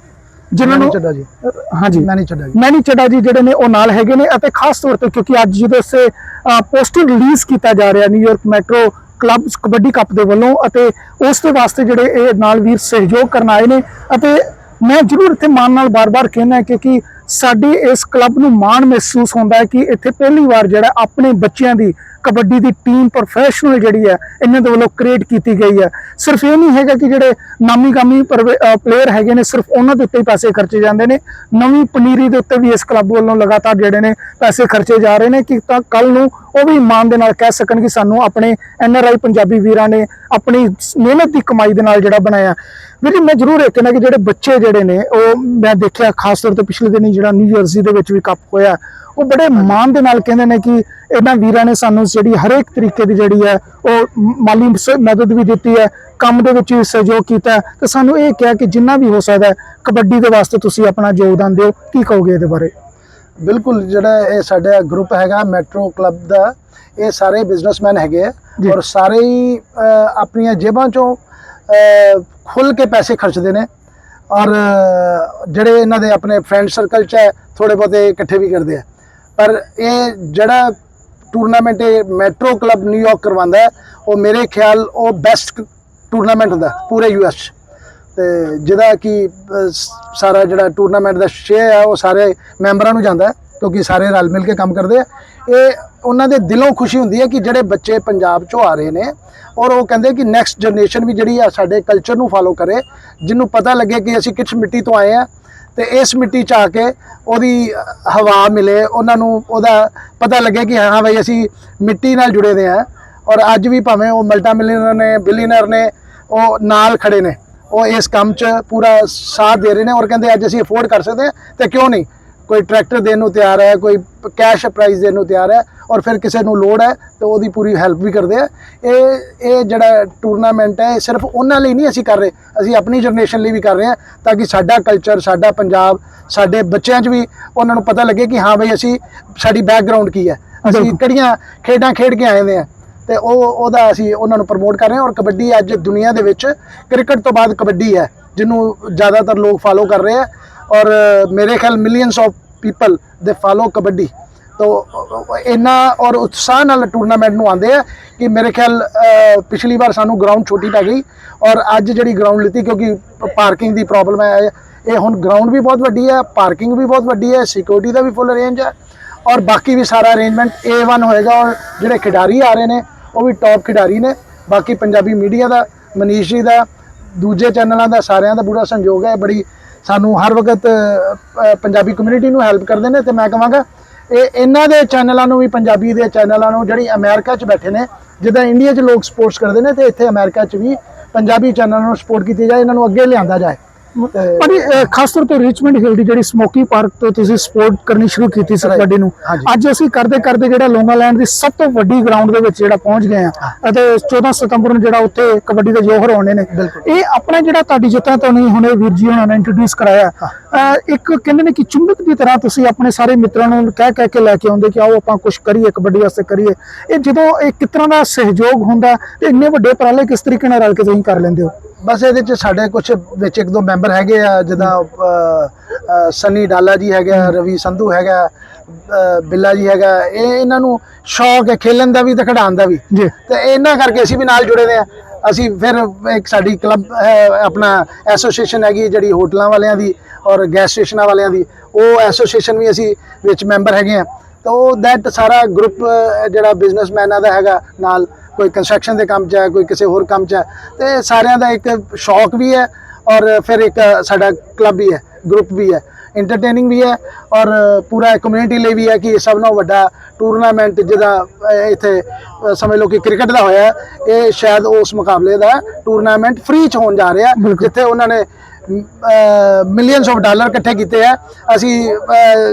ਜਿਨ੍ਹਾਂ ਨੂੰ ਚੱਡਾ ਜੀ। ਹਾਂਜੀ। ਮੈਂ ਨਹੀਂ ਚੱਡਾ ਜੀ। ਮੈਨੀ ਚੱਡਾ ਜੀ ਜਿਹੜੇ ਨੇ ਉਹ ਨਾਲ ਹੈਗੇ ਨੇ ਅਤੇ ਖਾਸ ਤੌਰ ਤੇ ਕਿਉਂਕਿ ਅੱਜ ਜਿਹਦੇ ਸੇ ਪੋਸਟਰ ਰਿਲੀਜ਼ ਕੀਤਾ ਜਾ ਰਿਹਾ New York metro club kabaddi cup ਦੇ ਵੱਲੋਂ ਅਤੇ ਉਸ ਦੇ ਵਾਸਤੇ ਜਿਹੜੇ ਇਹ ਨਾਲ ਵੀਰ ਸਹਿਯੋਗ ਕਰਨ ਆਏ ਨੇ ਅਤੇ ਮੈਂ ਜ਼ਰੂਰ ਇੱਥੇ ਮਾਣ ਨਾਲ ਬਾਰ-ਬਾਰ ਕਹਿਣਾ ਹੈ ਕਿਉਂਕਿ ਸਾਡੇ ਇਸ ਕਲੱਬ ਨੂੰ ਮਾਣ ਮਹਿਸੂਸ ਹੁੰਦਾ ਹੈ ਕਿ ਇੱਥੇ ਪਹਿਲੀ ਵਾਰ ਜਿਹੜਾ ਆਪਣੇ ਬੱਚਿਆਂ ਦੀ ਕਬੱਡੀ ਦੀ ਟੀਮ ਪ੍ਰੋਫੈਸ਼ਨਲ ਜਿਹੜੀ ਹੈ, ਇਹਨਾਂ ਦੇ ਵੱਲੋਂ ਕ੍ਰੀਏਟ ਕੀਤੀ ਗਈ ਹੈ। ਸਿਰਫ ਇਹ ਨਹੀਂ ਹੈਗਾ ਕਿ ਜਿਹੜੇ ਨਾਮੀ ਗਾਮੀ ਪਲੇਅਰ ਹੈਗੇ ਨੇ, ਸਿਰਫ ਉਹਨਾਂ ਦੇ ਉੱਤੇ ਹੀ ਪੈਸੇ ਖਰਚੇ ਜਾਂਦੇ ਨੇ। ਨਵੀਂ ਪਨੀਰੀ ਦੇ ਉੱਤੇ ਵੀ ਇਸ ਕਲੱਬ ਵੱਲੋਂ ਲਗਾਤਾਰ ਜਿਹੜੇ ਨੇ ਪੈਸੇ ਖਰਚੇ ਜਾ ਰਹੇ ਨੇ ਕਿ ਤਾਂ ਕੱਲ ਨੂੰ ਉਹ ਵੀ ਇਮਾਨ ਦੇ ਨਾਲ ਕਹਿ ਸਕਣ ਕਿ ਸਾਨੂੰ ਆਪਣੇ ਐਨ ਆਰ ਆਈ ਪੰਜਾਬੀ ਵੀਰਾਂ ਨੇ ਆਪਣੀ ਮਿਹਨਤ ਦੀ ਕਮਾਈ ਦੇ ਨਾਲ ਜਿਹੜਾ ਬਣਾਇਆ। ਵੀਰੇ ਮੈਂ ਜ਼ਰੂਰ ਇਹ ਕਹਿੰਦਾ ਕਿ ਜਿਹੜੇ ਬੱਚੇ ਜਿਹੜੇ ਨੇ, ਉਹ ਮੈਂ ਦੇਖਿਆ ਖਾਸ ਤੌਰ ਤੇ ਪਿਛਲੇ ਦਿਨੀ ਜਿਹੜਾ ਨਿਊ ਜਰਸੀ ਦੇ ਵਿੱਚ ਵੀ ਕੱਪ ਹੋਇਆ ਉਹ ਬੜੇ ਮਾਣ ਦੇ ਨਾਲ ਕਹਿੰਦੇ ਨੇ ਕਿ ਇਹਨਾਂ ਵੀਰਾਂ ਨੇ ਸਾਨੂੰ ਜਿਹੜੀ ਹਰੇਕ ਤਰੀਕੇ ਦੀ ਜਿਹੜੀ ਹੈ ਉਹ ਮਾਲੀ ਮਦਦ ਵੀ ਦਿੱਤੀ ਹੈ ਕੰਮ ਦੇ ਵਿੱਚ ਵੀ ਸਹਿਯੋਗ ਕੀਤਾ ਤੇ ਸਾਨੂੰ ਇਹ ਕਿਹਾ ਕਿ ਜਿੰਨਾ ਵੀ ਹੋ ਸਕਦਾ ਕਬੱਡੀ ਦੇ ਵਾਸਤੇ ਤੁਸੀਂ ਆਪਣਾ ਯੋਗਦਾਨ ਦਿਓ। ਕੀ ਕਹੋਗੇ ਇਹਦੇ ਬਾਰੇ? ਬਿਲਕੁਲ ਜਿਹੜਾ ਇਹ ਸਾਡਾ ਗਰੁੱਪ ਹੈਗਾ ਮੈਟਰੋ ਕਲੱਬ ਦਾ ਇਹ ਸਾਰੇ ਬਿਜ਼ਨਸਮੈਨ ਹੈਗੇ ਆ। ਔਰ ਸਾਰੇ ਹੀ ਆਪਣੀਆਂ ਜੇਬਾਂ ਚੋਂ ਖੁੱਲ ਕੇ ਪੈਸੇ ਖਰਚਦੇ ਨੇ। ਔਰ ਜਿਹੜੇ ਇਹਨਾਂ ਦੇ ਆਪਣੇ ਫਰੈਂਡ ਸਰਕਲ ਚ ਹੈ ਥੋੜੇ ਬਹੁਤੇ ਇਕੱਠੇ ਵੀ ਕਰਦੇ ਆ। ਪਰ ਇਹ ਜਿਹੜਾ ਟੂਰਨਾਮੈਂਟ ਇਹ ਮੈਟਰੋ ਕਲੱਬ ਨਿਊਯਾਰਕ ਕਰਵਾਉਂਦਾ ਹੈ, ਉਹ ਮੇਰੇ ਖਿਆਲ ਉਹ ਬੈਸਟ ਟੂਰਨਾਮੈਂਟ ਹੁੰਦਾ ਹੈ, ਪੂਰੇ ਯੂਐਸ ਤੇ ਜਿਹਦਾ ਕਿ ਸਾਰਾ ਜਿਹੜਾ ਟੂਰਨਾਮੈਂਟ ਦਾ ਸ਼ੇਅਰ ਆ ਉਹ ਸਾਰੇ ਮੈਂਬਰਾਂ ਨੂੰ ਜਾਂਦਾ ਹੈ। ਕਿਉਂਕਿ ਸਾਰੇ ਰਲ ਮਿਲ ਕੇ ਕੰਮ ਕਰਦੇ ਆ। ਇਹ ਉਹਨਾਂ ਦੇ ਦਿਲੋਂ ਖੁਸ਼ੀ ਹੁੰਦੀ ਹੈ ਕਿ ਜਿਹੜੇ ਬੱਚੇ ਪੰਜਾਬ ਚੋਂ ਆ ਰਹੇ ਨੇ ਔਰ ਉਹ ਕਹਿੰਦੇ ਕਿ ਨੈਕਸਟ ਜਨਰੇਸ਼ਨ ਵੀ ਜਿਹੜੀ ਆ ਸਾਡੇ ਕਲਚਰ ਨੂੰ ਫਾਲੋ ਕਰੇ, ਜਿਹਨੂੰ ਪਤਾ ਲੱਗੇ ਕਿ ਅਸੀਂ ਕਿਸ ਮਿੱਟੀ ਤੋਂ ਆਏ ਆ ਤੇ ਇਸ ਮਿੱਟੀ ਚ ਆ ਕੇ ਉਹਦੀ ਹਵਾ ਮਿਲੇ, ਉਹਨਾਂ ਨੂੰ ਉਹਦਾ ਪਤਾ ਲੱਗੇ ਕਿ ਹਾਂ ਬਈ ਅਸੀਂ ਮਿੱਟੀ ਨਾਲ ਜੁੜੇ ਦੇ ਆ ਔਰ ਅੱਜ ਵੀ ਭਾਵੇਂ ਉਹ ਮਲਟਾ ਮਿਲੀਨਰ ਨੇ ਬਿਲੀਨਰ ਨੇ, ਉਹ ਨਾਲ ਖੜੇ ਨੇ, ਉਹ ਇਸ ਕੰਮ 'ਚ ਪੂਰਾ ਸਾਥ ਦੇ ਰਹੇ ਨੇ ਔਰ ਕਹਿੰਦੇ ਅੱਜ ਅਸੀਂ ਅਫੋਰਡ ਕਰ ਸਕਦੇ ਹਾਂ ਤੇ ਕਿਉਂ ਨਹੀਂ? ਕੋਈ ਟਰੈਕਟਰ ਦੇਣ ਨੂੰ ਤਿਆਰ ਹੈ ਕੋਈ ਕੈਸ਼ ਪ੍ਰਾਈਜ਼ ਦੇਣ ਨੂੰ ਤਿਆਰ ਹੈ ਔਰ ਫਿਰ ਕਿਸੇ ਨੂੰ ਲੋੜ ਹੈ ਤੇ ਉਹਦੀ ਪੂਰੀ ਹੈਲਪ ਵੀ ਕਰਦੇ ਆ। ਇਹ ਇਹ ਜਿਹੜਾ ਟੂਰਨਾਮੈਂਟ ਹੈ ਇਹ ਸਿਰਫ ਉਹਨਾਂ ਲਈ ਨਹੀਂ ਅਸੀਂ ਕਰ ਰਹੇ ਅਸੀਂ ਆਪਣੀ ਜਨਰੇਸ਼ਨ ਲਈ ਵੀ ਕਰ ਰਹੇ ਹਾਂ ਤਾਂ ਕਿ ਸਾਡਾ ਕਲਚਰ ਸਾਡਾ ਪੰਜਾਬ ਸਾਡੇ ਬੱਚਿਆਂ 'ਚ ਵੀ ਉਹਨਾਂ ਨੂੰ ਪਤਾ ਲੱਗੇ ਕਿ ਹਾਂ ਬਈ ਅਸੀਂ ਸਾਡੀ ਬੈਕਗ੍ਰਾਉਂਡ ਕੀ ਹੈ। ਅਸੀਂ। ਕਿਹੜੀਆਂ ਖੇਡਾਂ ਖੇਡ ਕੇ ਆਏ ਦੇ ਆ ਤੇ ਉਹ ਉਹਦਾ ਅਸੀਂ ਉਹਨਾਂ ਨੂੰ ਪ੍ਰਮੋਟ ਕਰ ਰਹੇ ਹਾਂ ਔਰ ਕਬੱਡੀ ਅੱਜ ਦੁਨੀਆ ਦੇ ਵਿੱਚ ਕ੍ਰਿਕਟ ਤੋਂ ਬਾਅਦ ਕਬੱਡੀ ਹੈ ਜਿਹਨੂੰ ਜ਼ਿਆਦਾਤਰ ਲੋਕ ਫਾਲੋ ਕਰ ਰਹੇ ਆ। ਔਰ ਮੇਰੇ ਖਿਆਲ ਮਿਲੀਅਨਸ ਆਫ ਪੀਪਲ ਦੇ ਫਾਲੋ ਕਬੱਡੀ। ਤੋ, ਇੰਨਾ ਔਰ ਉਤਸ਼ਾਹ ਨਾਲ ਟੂਰਨਾਮੈਂਟ ਨੂੰ ਆਉਂਦੇ ਆ ਕਿ ਮੇਰੇ ਖਿਆਲ ਪਿਛਲੀ ਵਾਰ ਸਾਨੂੰ ਗਰਾਊਂਡ ਛੋਟੀ ਪੈ ਗਈ। ਔਰ ਅੱਜ ਜਿਹੜੀ ਗਰਾਊਂਡ ਲਿੱਤੀ, ਕਿਉਂਕਿ ਪਾਰਕਿੰਗ ਦੀ ਪ੍ਰੋਬਲਮ ਹੈ, ਇਹ ਹੁਣ ਗਰਾਊਂਡ ਵੀ ਬਹੁਤ ਵੱਡੀ ਹੈ ਪਾਰਕਿੰਗ ਵੀ ਬਹੁਤ ਵੱਡੀ ਹੈ ਸਿਕਿਉਰਿਟੀ ਦਾ ਵੀ ਫੁੱਲ ਅਰੇਂਜ ਹੈ। ਔਰ ਬਾਕੀ ਵੀ ਸਾਰਾ ਅਰੇਂਜਮੈਂਟ A1 ਹੋਏਗਾ, ਔਰ ਜਿਹੜੇ ਖਿਡਾਰੀ ਆ ਰਹੇ ਨੇ, ਉਹ ਵੀ ਟੌਪ ਖਿਡਾਰੀ ਨੇ। ਬਾਕੀ ਪੰਜਾਬੀ ਮੀਡੀਆ ਦਾ, ਮਨੀਸ਼ ਜੀ ਦਾ, ਦੂਜੇ ਚੈਨਲਾਂ ਦਾ, ਸਾਰਿਆਂ ਦਾ ਪੂਰਾ ਸੰਯੋਗ ਹੈ। ਬੜੀ ਸਾਨੂੰ ਹਰ ਵਕਤ ਪੰਜਾਬੀ ਕਮਿਊਨਿਟੀ ਨੂੰ ਹੈਲਪ ਕਰਦੇ ਨੇ ਤੇ ਮੈਂ ਕਹਾਂਗਾ, ਇਹ ਇਹਨਾਂ ਦੇ ਚੈਨਲਾਂ ਨੂੰ ਵੀ, ਪੰਜਾਬੀ ਦੇ ਚੈਨਲਾਂ ਨੂੰ ਜਿਹੜੀ ਅਮਰੀਕਾ 'ਚ ਬੈਠੇ ਨੇ, ਜਿੱਦਾਂ ਇੰਡੀਆ 'ਚ ਲੋਕ ਸਪੋਰਟਸ ਕਰਦੇ ਨੇ ਤੇ ਇੱਥੇ ਅਮਰੀਕਾ 'ਚ ਵੀ ਪੰਜਾਬੀ ਚੈਨਲਾਂ ਨੂੰ ਸਪੋਰਟ ਕੀਤੀ ਜਾਏ, ਇਹਨਾਂ ਨੂੰ ਅੱਗੇ ਲਿਆਂਦਾ ਜਾਏ। ਪਰ ਖਾਸ ਤੌਰ ਤੇ ਰਿਚਮੰਡ ਹਿਲ ਦੀ ਜਿਹੜੀ ਸਮੋਕੀ ਪਾਰਕ ਤੋਂ ਤੁਸੀਂ ਸਪੋਰਟ ਕਰਨੀ ਸ਼ੁਰੂ ਕੀਤੀ ਸੀ. ਕਬੱਡੀ ਨੂੰ। ਅੱਜ ਅਸੀਂ ਕਰਦੇ ਕਰਦੇ ਜਿਹੜਾ ਲੋਂਗਾਲੈਂਡ ਦੀ ਸਭ ਤੋਂ ਵੱਡੀ ਗਰਾਊਂਡ ਦੇ ਵਿੱਚ ਜਿਹੜਾ ਪਹੁੰਚ ਗਏ ਆ ਅਤੇ 14 ਸਤੰਬਰ ਨੂੰ ਜਿਹੜਾ ਉੱਥੇ ਕਬੱਡੀ ਦੇ ਜੋਹਰ ਹੋਣੇ ਨੇ। ਇਹ ਆਪਣਾ ਜਿਹੜਾ ਤੁਹਾਡੀ ਜਿੱਤਾਂ ਤੋਂ ਨਹੀਂ ਹੁਣੇ ਵੀਰ ਜੀ ਉਹਨਾਂ ਨੇ ਇੰਟਰੋਡਿਊਸ ਕਰਾਇਆ। ਇੱਕ ਕਹਿੰਦੇ ਨੇ ਕਿ ਚੁੰਬਕ ਦੀ ਤਰ੍ਹਾਂ ਤੁਸੀਂ ਆਪਣੇ ਸਾਰੇ ਮਿੱਤਰਾਂ ਨੂੰ ਕਹਿ ਕਹਿ ਕੇ ਲੈ ਕੇ ਆਉਂਦੇ ਕਿ ਆਓ ਆਪਾਂ ਕੁਝ ਕਰੀਏ ਕਬੱਡੀ ਵਾਸਤੇ ਕਰੀਏ। ਇਹ ਜਦੋਂ ਇਹ ਤਰ੍ਹਾਂ ਦਾ ਸਹਿਯੋਗ ਹੁੰਦਾ ਤੇ ਇੰਨੇ ਵੱਡੇ ਉਪਰਾਲੇ ਕਿਸ ਤਰੀਕੇ ਨਾਲ ਰਲ ਕੇ ਤੁਸੀਂ ਕਰ ਲੈਂਦੇ ਹੋ? ਬਸ ਇਹਦੇ ਚ ਸਾਡੇ ਕੁਝ ਵਿੱਚ ਇੱਕ ਦੋ ਮੈਂਬਰ ਹੈਗੇ ਆ ਅ, ਸਨੀ ਡਾਲਾ ਜੀ ਹੈਗਾ ਰਵੀ ਸੰਧੂ ਹੈਗਾ ਬਿੱਲਾ ਜੀ ਹੈਗਾ ਇਹ ਇਹਨਾਂ ਨੂੰ ਸ਼ੌਕ ਹੈ ਖੇਲਣ ਦਾ ਵੀ ਤੇ ਖਿਡਾਉਣ ਦਾ ਵੀ। ਜੀ। ਤੇ ਇਹਨਾਂ ਕਰਕੇ ਅਸੀਂ ਵੀ ਨਾਲ ਜੁੜੇ ਦੇ ਆ। ਅਸੀਂ ਫਿਰ ਇੱਕ ਸਾਡੀ ਕਲੱਬ ਆਪਣਾ ਐਸੋਸੀਏਸ਼ਨ ਹੈਗੀ ਜਿਹੜੀ ਹੋਟਲਾਂ ਵਾਲਿਆਂ ਦੀ ਔਰ ਗੈਸ ਸਟੇਸ਼ਨਾਂ ਵਾਲਿਆਂ ਦੀ ਉਹ ਐਸੋਸੀਏਸ਼ਨ ਵੀ ਅਸੀਂ ਵਿੱਚ ਮੈਂਬਰ ਹੈਗੇ ਆ। ਤਾਂ ਉਹ ਦੈਟ ਸਾਰਾ ਗਰੁੱਪ ਜਿਹੜਾ ਬਿਜ਼ਨਸਮੈਨਾਂ ਦਾ ਹੈਗਾ ਨਾਲ ਕੋਈ ਕੰਸਟਰਕਸ਼ਨ ਦੇ ਕੰਮ 'ਚ ਹੈ ਕੋਈ ਕਿਸੇ ਹੋਰ ਕੰਮ 'ਚ ਹੈ ਤੇ ਸਾਰਿਆਂ ਦਾ ਇੱਕ ਸ਼ੌਕ ਵੀ ਹੈ ਔਰ ਫਿਰ ਇੱਕ ਸਾਡਾ ਕਲੱਬ ਵੀ ਹੈ ਗਰੁੱਪ ਵੀ ਹੈ ਇੰਟਰਟੇਨਿੰਗ ਵੀ ਹੈ ਔਰ ਪੂਰਾ ਕਮਿਊਨਿਟੀ ਲਈ ਵੀ ਹੈ ਕਿ ਸਭ ਨਾਲੋਂ ਵੱਡਾ ਟੂਰਨਾਮੈਂਟ ਜਿਹਦਾ ਇੱਥੇ ਸਮਝ ਲਓ ਕਿ ਕ੍ਰਿਕਟ ਦਾ ਹੋਇਆ ਇਹ ਸ਼ਾਇਦ ਉਸ ਮੁਕਾਬਲੇ ਦਾ ਟੂਰਨਾਮੈਂਟ ਫ੍ਰੀ ਚ ਹੋਣ ਜਾ ਰਿਹਾ। ਜਿੱਥੇ ਉਹਨਾਂ ਨੇ ਮਿਲੀਅਨਸ ਆਫ ਡਾਲਰ ਇਕੱਠੇ ਕੀਤੇ ਆ। ਅਸੀਂ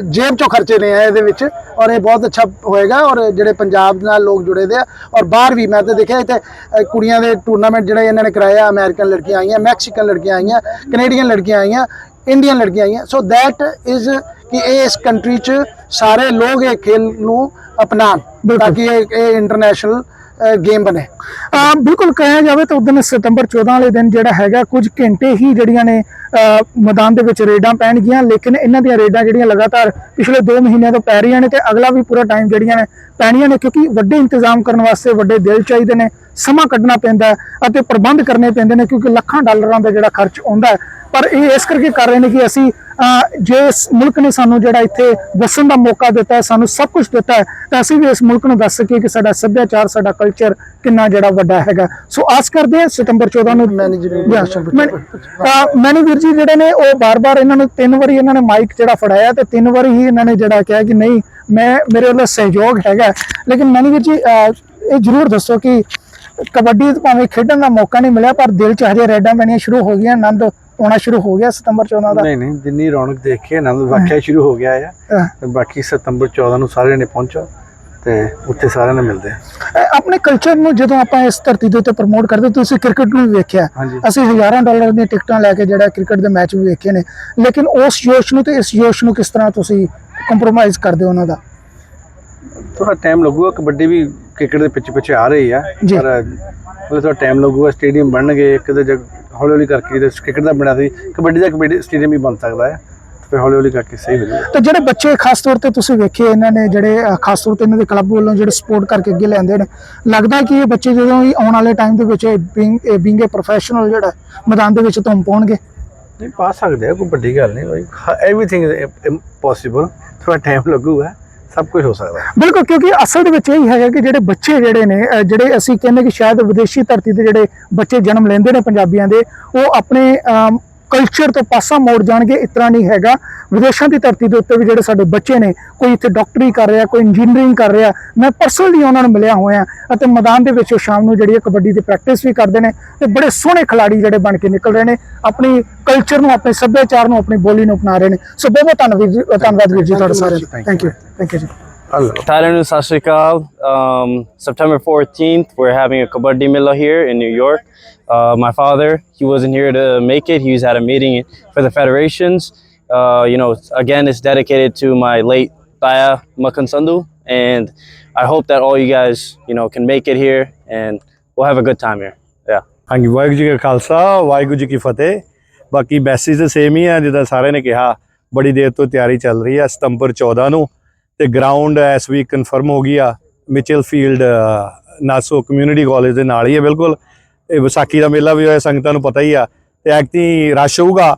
ਜੇਬ ਚੋਂ ਖਰਚੇ ਨੇ ਆ ਇਹਦੇ ਵਿੱਚ ਔਰ ਇਹ ਬਹੁਤ ਅੱਛਾ ਹੋਏਗਾ ਔਰ ਜਿਹੜੇ ਪੰਜਾਬ ਨਾਲ ਲੋਕ ਜੁੜੇ ਦੇ ਆ ਔਰ ਬਾਹਰ ਵੀ ਮੈਂ ਤਾਂ ਦੇਖਿਆ ਇੱਥੇ ਕੁੜੀਆਂ ਦੇ ਟੂਰਨਾਮੈਂਟ ਜਿਹੜੇ ਇਹਨਾਂ ਨੇ ਕਰਾਇਆ ਅਮਰੀਕਨ ਲੜਕੀਆਂ ਆਈਆਂ ਮੈਕਸੀਕਨ ਲੜਕੀਆਂ ਆਈਆਂ ਕੈਨੇਡੀਅਨ ਲੜਕੀਆਂ ਆਈਆਂ ਇੰਡੀਅਨ ਲੜਕੀਆਂ ਆਈਆਂ। ਸੋ ਦੈਟ ਇਜ਼ ਕਿ ਇਹ ਇਸ ਕੰਟਰੀ 'ਚ ਸਾਰੇ ਲੋਕ ਇਹ ਖੇਲ ਨੂੰ ਅਪਣਾਉਣ ਤਾਂ ਕਿ ਇਹ ਇੰਟਰਨੈਸ਼ਨਲ ਗੇਮ ਬਣੇ। ਬਿਲਕੁਲ ਕਹਿਆ ਜਾਵੇ ਤਾਂ ਉਦੋਂ ਸਤੰਬਰ 14 ਵਾਲੇ ਦਿਨ ਜਿਹੜਾ ਹੈਗਾ, ਕੁਝ ਘੰਟੇ ਹੀ ਜਿਹੜੀਆਂ ਨੇ ਮੈਦਾਨ ਦੇ ਵਿੱਚ ਰੇਡਾਂ ਪੈਣਗੀਆਂ, ਲੇਕਿਨ ਇਹਨਾਂ ਦੀਆਂ ਰੇਡਾਂ ਜਿਹੜੀਆਂ ਲਗਾਤਾਰ ਪਿਛਲੇ 2 ਮਹੀਨਿਆਂ ਤੋਂ ਪੈ ਰਹੀਆਂ ਨੇ ਤੇ ਅਗਲਾ ਵੀ ਪੂਰਾ ਟਾਈਮ ਜਿਹੜੀਆਂ ਨੇ ਪੈਣੀਆਂ ਨੇ, ਕਿਉਂਕਿ ਵੱਡੇ ਇੰਤਜ਼ਾਮ ਕਰਨ ਵਾਸਤੇ ਵੱਡੇ ਦਿਲ ਚਾਹੀਦੇ ਨੇ ਸਮਾਂ ਕੱਢਣਾ ਪੈਂਦਾ ਹੈ ਅਤੇ ਪ੍ਰਬੰਧ ਕਰਨੇ ਪੈਂਦੇ ਨੇ ਕਿਉਂਕਿ ਲੱਖਾਂ ਡਾਲਰਾਂ ਦਾ ਜਿਹੜਾ ਖਰਚ ਆਉਂਦਾ ਪਰ ਇਹ ਇਸ ਕਰਕੇ ਕਰ ਰਹੇ ਨੇ ਕਿ ਅਸੀਂ ਜੇ ਇਸ ਮੁਲਕ ਨੇ ਸਾਨੂੰ ਜਿਹੜਾ ਇੱਥੇ ਵਸਣ ਦਾ ਮੌਕਾ ਦਿੱਤਾ ਹੈ ਸਾਨੂੰ ਸਭ ਕੁਝ ਦਿੱਤਾ ਹੈ ਤਾਂ ਅਸੀਂ ਵੀ ਇਸ ਮੁਲਕ ਨੂੰ ਦੱਸ ਸਕੀਏ ਕਿ ਸਾਡਾ ਸੱਭਿਆਚਾਰ ਸਾਡਾ ਕਲਚਰ ਕਿੰਨਾ ਜਿਹੜਾ ਵੱਡਾ ਹੈਗਾ। ਸੋ ਆਸ ਕਰਦੇ ਹਾਂ ਸਤੰਬਰ 14 ਨੂੰ ਮੈਨੂੰ ਵੀਰ ਜੀ ਜਿਹੜੇ ਨੇ ਉਹ ਬਾਰ-ਬਾਰ ਇਹਨਾਂ ਨੂੰ ਤਿੰਨ ਵਾਰੀ ਇਹਨਾਂ ਨੇ ਮਾਈਕ ਜਿਹੜਾ ਫੜਾਇਆ ਤੇ ਤਿੰਨ ਵਾਰੀ ਹੀ ਇਹਨਾਂ ਨੇ ਜਿਹੜਾ ਕਿਹਾ ਕਿ ਨਹੀਂ ਮੈਂ ਮੇਰੇ ਵੱਲੋਂ ਸਹਿਯੋਗ ਹੈਗਾ ਲੇਕਿਨ ਮੈਨੂੰ ਵੀਰ ਜੀ ਇਹ ਜ਼ਰੂਰ ਦੱਸੋ ਕਿ ਕਬੱਡੀ ਭਾਵੇਂ ਖੇਡਣ ਦਾ ਮੌਕਾ ਨਹੀਂ ਮਿਲਿਆ ਪਰ ਦਿਲ 'ਚ ਹਜੇ ਰੈਡਾਂ ਪੈਣੀਆਂ ਸ਼ੁਰੂ ਹੋ ਗਈਆਂ ਆਨੰਦ ਆਉਣਾ ਸ਼ੁਰੂ ਹੋ ਗਿਆ ਸਤੰਬਰ 14 ਦਾ। ਨਹੀਂ ਨਹੀਂ ਜਿੰਨੀ ਰੌਣਕ ਦੇਖ ਕੇ ਆਨੰਦ ਵਾਕਿਆ ਸ਼ੁਰੂ ਹੋ ਗਿਆ ਆ। ਤੇ ਬਾਕੀ ਸਤੰਬਰ 14 ਨੂੰ ਸਾਰਿਆਂ ਨੇ ਪਹੁੰਚੋ ਤੇ ਉੱਥੇ ਸਾਰਿਆਂ ਨੇ ਮਿਲਦੇ ਆਪਣੇ ਕਲਚਰ ਨੂੰ ਜਦੋਂ ਆਪਾਂ ਇਸ ਧਰਤੀ ਦੇ ਉੱਤੇ ਪ੍ਰਮੋਟ ਕਰਦੇ ਤੁਸੀਂ ਕ੍ਰਿਕਟ ਨੂੰ ਵੀ ਵੇਖਿਆ। ਅਸੀਂ ਹਜ਼ਾਰਾਂ ਡਾਲਰ ਦੀਆਂ ਟਿਕਟਾਂ ਲੈ ਕੇ ਜਿਹੜਾ ਕ੍ਰਿਕਟ ਦੇ ਮੈਚ ਵੀ ਵੇਖੇ ਨੇ। ਲੇਕਿਨ ਉਸ ਜੋਸ਼ ਨੂੰ ਤੇ ਇਸ ਜੋਸ਼ ਨੂੰ ਕਿਸ ਤਰ੍ਹਾਂ ਤੁਸੀਂ ਕੰਪਰੋਮਾਈਜ਼ ਕਰਦੇ ਹੋ ਉਹਨਾਂ ਦਾ? ਥੋੜਾ ਟਾਈਮ ਲੱਗੂਗਾ ਕਬੱਡੀ ਵੀ ਕ੍ਰਿਕਟ ਦੇ ਪਿੱਛੇ ਪਿੱਛੇ ਆ ਰਹੀ ਆ। ਜੀ। ਪਰ ਹਲੇ ਥੋੜਾ ਟਾਈਮ ਲੱਗੂਗਾ ਸਟੇਡੀਅਮ ਬਣਨਗੇ ਇੱਕ ਤੇ ਜਗ ਹੌਲੀ ਹੌਲੀ ਕਰਕੇ ਤੇ ਕ੍ਰਿਕਟ ਦਾ ਬਣਿਆ ਸੀ ਕਬੱਡੀ ਦਾ ਕਬੱਡੀ ਸਟੇਡੀਅਮ ਵੀ ਬਣ ਸਕਦਾ ਹੈ। ਫਿਰ ਹੌਲੀ ਹੌਲੀ ਕਰਕੇ ਸਹੀ ਹੋ ਜਾਊਗਾ। ਤੇ ਜਿਹੜੇ ਬੱਚੇ ਖਾਸ ਤੌਰ ਤੇ ਤੁਸੀਂ ਵੇਖੇ ਇਹਨਾਂ ਨੇ ਜਿਹੜੇ ਅਹ, ਖਾਸ ਤੌਰ ਤੇ ਇਹਨਾਂ ਦੇ ਕਲੱਬ ਵੱਲੋਂ ਜਿਹੜੇ ਸਪੋਰਟ ਕਰਕੇ ਅੱਗੇ ਲੈਂਦੇ ਨੇ ਲੱਗਦਾ ਕਿ ਇਹ ਬੱਚੇ ਜਦੋਂ ਵੀ ਆਉਣ ਵਾਲੇ ਟਾਈਮ ਦੇ ਵਿੱਚ ਬੀਇੰਗ ਅ ਪ੍ਰੋਫੈਸ਼ਨਲ ਜਿਹੜਾ ਮੈਦਾਨ ਦੇ ਵਿੱਚ ਧੁੰਮ ਪਾਉਣਗੇ? ਨਹੀਂ ਪਾ ਸਕਦੇ ਆ ਕੋਈ ਵੱਡੀ ਗੱਲ ਨਹੀਂ ਕੋਈ ਐਵਰੀਥਿੰਗ ਇਜ਼ ਪੋਸੀਬਲ ਥੋੜਾ ਟਾਈਮ ਲੱਗੂਗਾ। ਸਭ ਕੁਝ ਹੋ ਸਕਦਾ ਬਿਲਕੁਲ, ਕਿਉਂਕਿ ਅਸਲ ਦੇ ਵਿੱਚ ਇਹ ਹੈਗਾ ਕਿ ਜਿਹੜੇ ਬੱਚੇ ਜਿਹੜੇ ਨੇ ਜਿਹੜੇ ਅਸੀਂ ਕਹਿੰਦੇ ਕਿ ਸ਼ਾਇਦ ਵਿਦੇਸ਼ੀ ਧਰਤੀ ਤੇ ਜਿਹੜੇ ਬੱਚੇ ਜਨਮ ਲੈਂਦੇ ਨੇ ਪੰਜਾਬੀਆਂ ਦੇ, ਉਹ ਆਪਣੇ ਕਲਚਰ ਤੋਂ ਪਾਸਾ ਮੋੜ ਜਾਣਗੇ ਇਸ ਤਰ੍ਹਾਂ ਨਹੀਂ ਹੈਗਾ। ਵਿਦੇਸ਼ਾਂ ਦੀ ਧਰਤੀ ਦੇ ਉੱਤੇ ਵੀ ਜਿਹੜੇ ਸਾਡੇ ਬੱਚੇ ਨੇ ਕੋਈ ਇੱਥੇ ਡਾਕਟਰੀ ਕਰ ਰਿਹਾ ਕੋਈ ਇੰਜੀਨੀਅਰਿੰਗ ਕਰ ਰਿਹਾ ਮੈਂ ਪਰਸਨਲੀ ਉਹਨਾਂ ਨੂੰ ਮਿਲਿਆ ਹੋਇਆ ਅਤੇ ਮੈਦਾਨ ਦੇ ਵਿੱਚ ਉਹ ਸ਼ਾਮ ਨੂੰ ਜਿਹੜੀ ਹੈ ਕਬੱਡੀ ਦੀ ਪ੍ਰੈਕਟਿਸ ਵੀ ਕਰਦੇ ਨੇ ਤੇ ਬੜੇ ਸੋਹਣੇ ਖਿਡਾਰੀ ਜਿਹੜੇ ਬਣ ਕੇ ਨਿਕਲ ਰਹੇ ਨੇ ਆਪਣੀ ਕਲਚਰ ਨੂੰ ਆਪਣੇ ਸੱਭਿਆਚਾਰ ਨੂੰ ਆਪਣੀ ਬੋਲੀ ਨੂੰ ਅਪਣਾ ਰਹੇ ਨੇ। ਸੋ ਬਹੁਤ ਬਹੁਤ ਧੰਨਵਾਦ ਧੰਨਵਾਦ ਵੀਰ ਜੀ ਤੁਹਾਡਾ ਸਾਰਿਆਂ ਦਾ। ਥੈਂਕ ਯੂ ਥੈਂਕ ਯੂ ਜੀ। Thailand Sat Sri Akal. Um, September 14th, we're having a Kabaddi Mela here in New York. Uh, my father, he wasn't here to make it. He was at a meeting for the federations. Uh, you know, again, it's dedicated to my late Taya Makansandu. And I hope that all you guys, you know, can make it here and we'll have a good time here. Yeah. ਹਾਂਜੀ ਵਾਹਿਗੁਰੂ ਜੀ ਕਾ ਖਾਲਸਾ ਵਾਹਿਗੁਰੂ ਜੀ ਕੀ ਫਤਿਹ ਬਾਕੀ message ਤਾਂ same ਹੀ ਆ ਜਿੱਦਾਂ ਸਾਰਿਆਂ ਨੇ ਕਿਹਾ ਬੜੀ ਦੇਰ ਤੋਂ ਤਿਆਰੀ ਚੱਲ ਰਹੀ ਆ ਸਤੰਬਰ 14 ਨੂੰ ਤੇ ਗਰਾਊਂਡ ਇਸ ਵੀਕ ਕਨਫਰਮ ਹੋ ਗਈ ਆ Mitchel Field Nassau Community College ਦੇ ਨਾਲ ਹੀ ਹੈ ਬਿਲਕੁਲ ਇਹ ਵਿਸਾਖੀ ਦਾ ਮੇਲਾ ਵੀ ਹੋਇਆ, ਸੰਗਤਾਂ ਨੂੰ ਪਤਾ ਹੀ ਆ। ਤੇ ਐਕਤੀ ਰਸ਼ ਹੋਊਗਾ।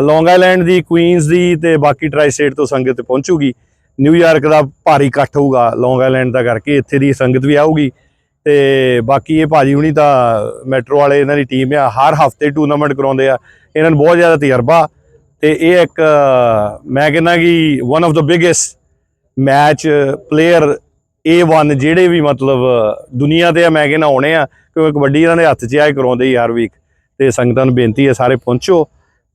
ਲੌਂਗ ਆਈਲੈਂਡ ਦੀ ਕੁਈਨਸ ਦੀ ਤੇ ਬਾਕੀ ਟਰਾਈ ਸਟੇਟ ਤੋਂ ਸੰਗਤ ਪਹੁੰਚੂਗੀ। ਨਿਊਯਾਰਕ ਦਾ ਭਾਰੀ ਇਕੱਠ ਹੋਊਗਾ ਲੌਂਗ ਆਈਲੈਂਡ ਦਾ ਕਰਕੇ, ਇੱਥੇ ਦੀ ਸੰਗਤ ਵੀ ਆਊਗੀ। ਤੇ ਬਾਕੀ ਇਹ ਭਾਜੀ ਹੁਣੀ ਤਾਂ ਮੈਟਰੋ ਵਾਲੇ ਇਹਨਾਂ ਦੀ ਟੀਮ ਆ, ਹਰ ਹਫ਼ਤੇ ਟੂਰਨਾਮੈਂਟ ਕਰਾਉਂਦੇ ਆ। ਇਹਨਾਂ ਨੂੰ ਬਹੁਤ ਜ਼ਿਆਦਾ ਤਜਰਬਾ। ਤੇ ਇਹ ਇੱਕ ਮੈਂ ਕਹਿੰਦਾ ਕਿ one of the biggest match player A1 ਜਿਹੜੇ ਵੀ ਮਤਲਬ ਦੁਨੀਆ ਤੇ ਆ, ਮੈਂ ਕਹਿੰਦਾ ਆਉਣੇ ਆ, ਕਿਉਂਕਿ ਕਬੱਡੀ ਇਹਨਾਂ ਦੇ ਹੱਥ 'ਚ ਆਏ ਕਰਾਉਂਦੇ ਹੀ ਹਰ ਵੀਕ ਤੇ ਸੰਗਤਾਂ ਨੂੰ ਬੇਨਤੀ ਹੈ ਸਾਰੇ ਪਹੁੰਚੋ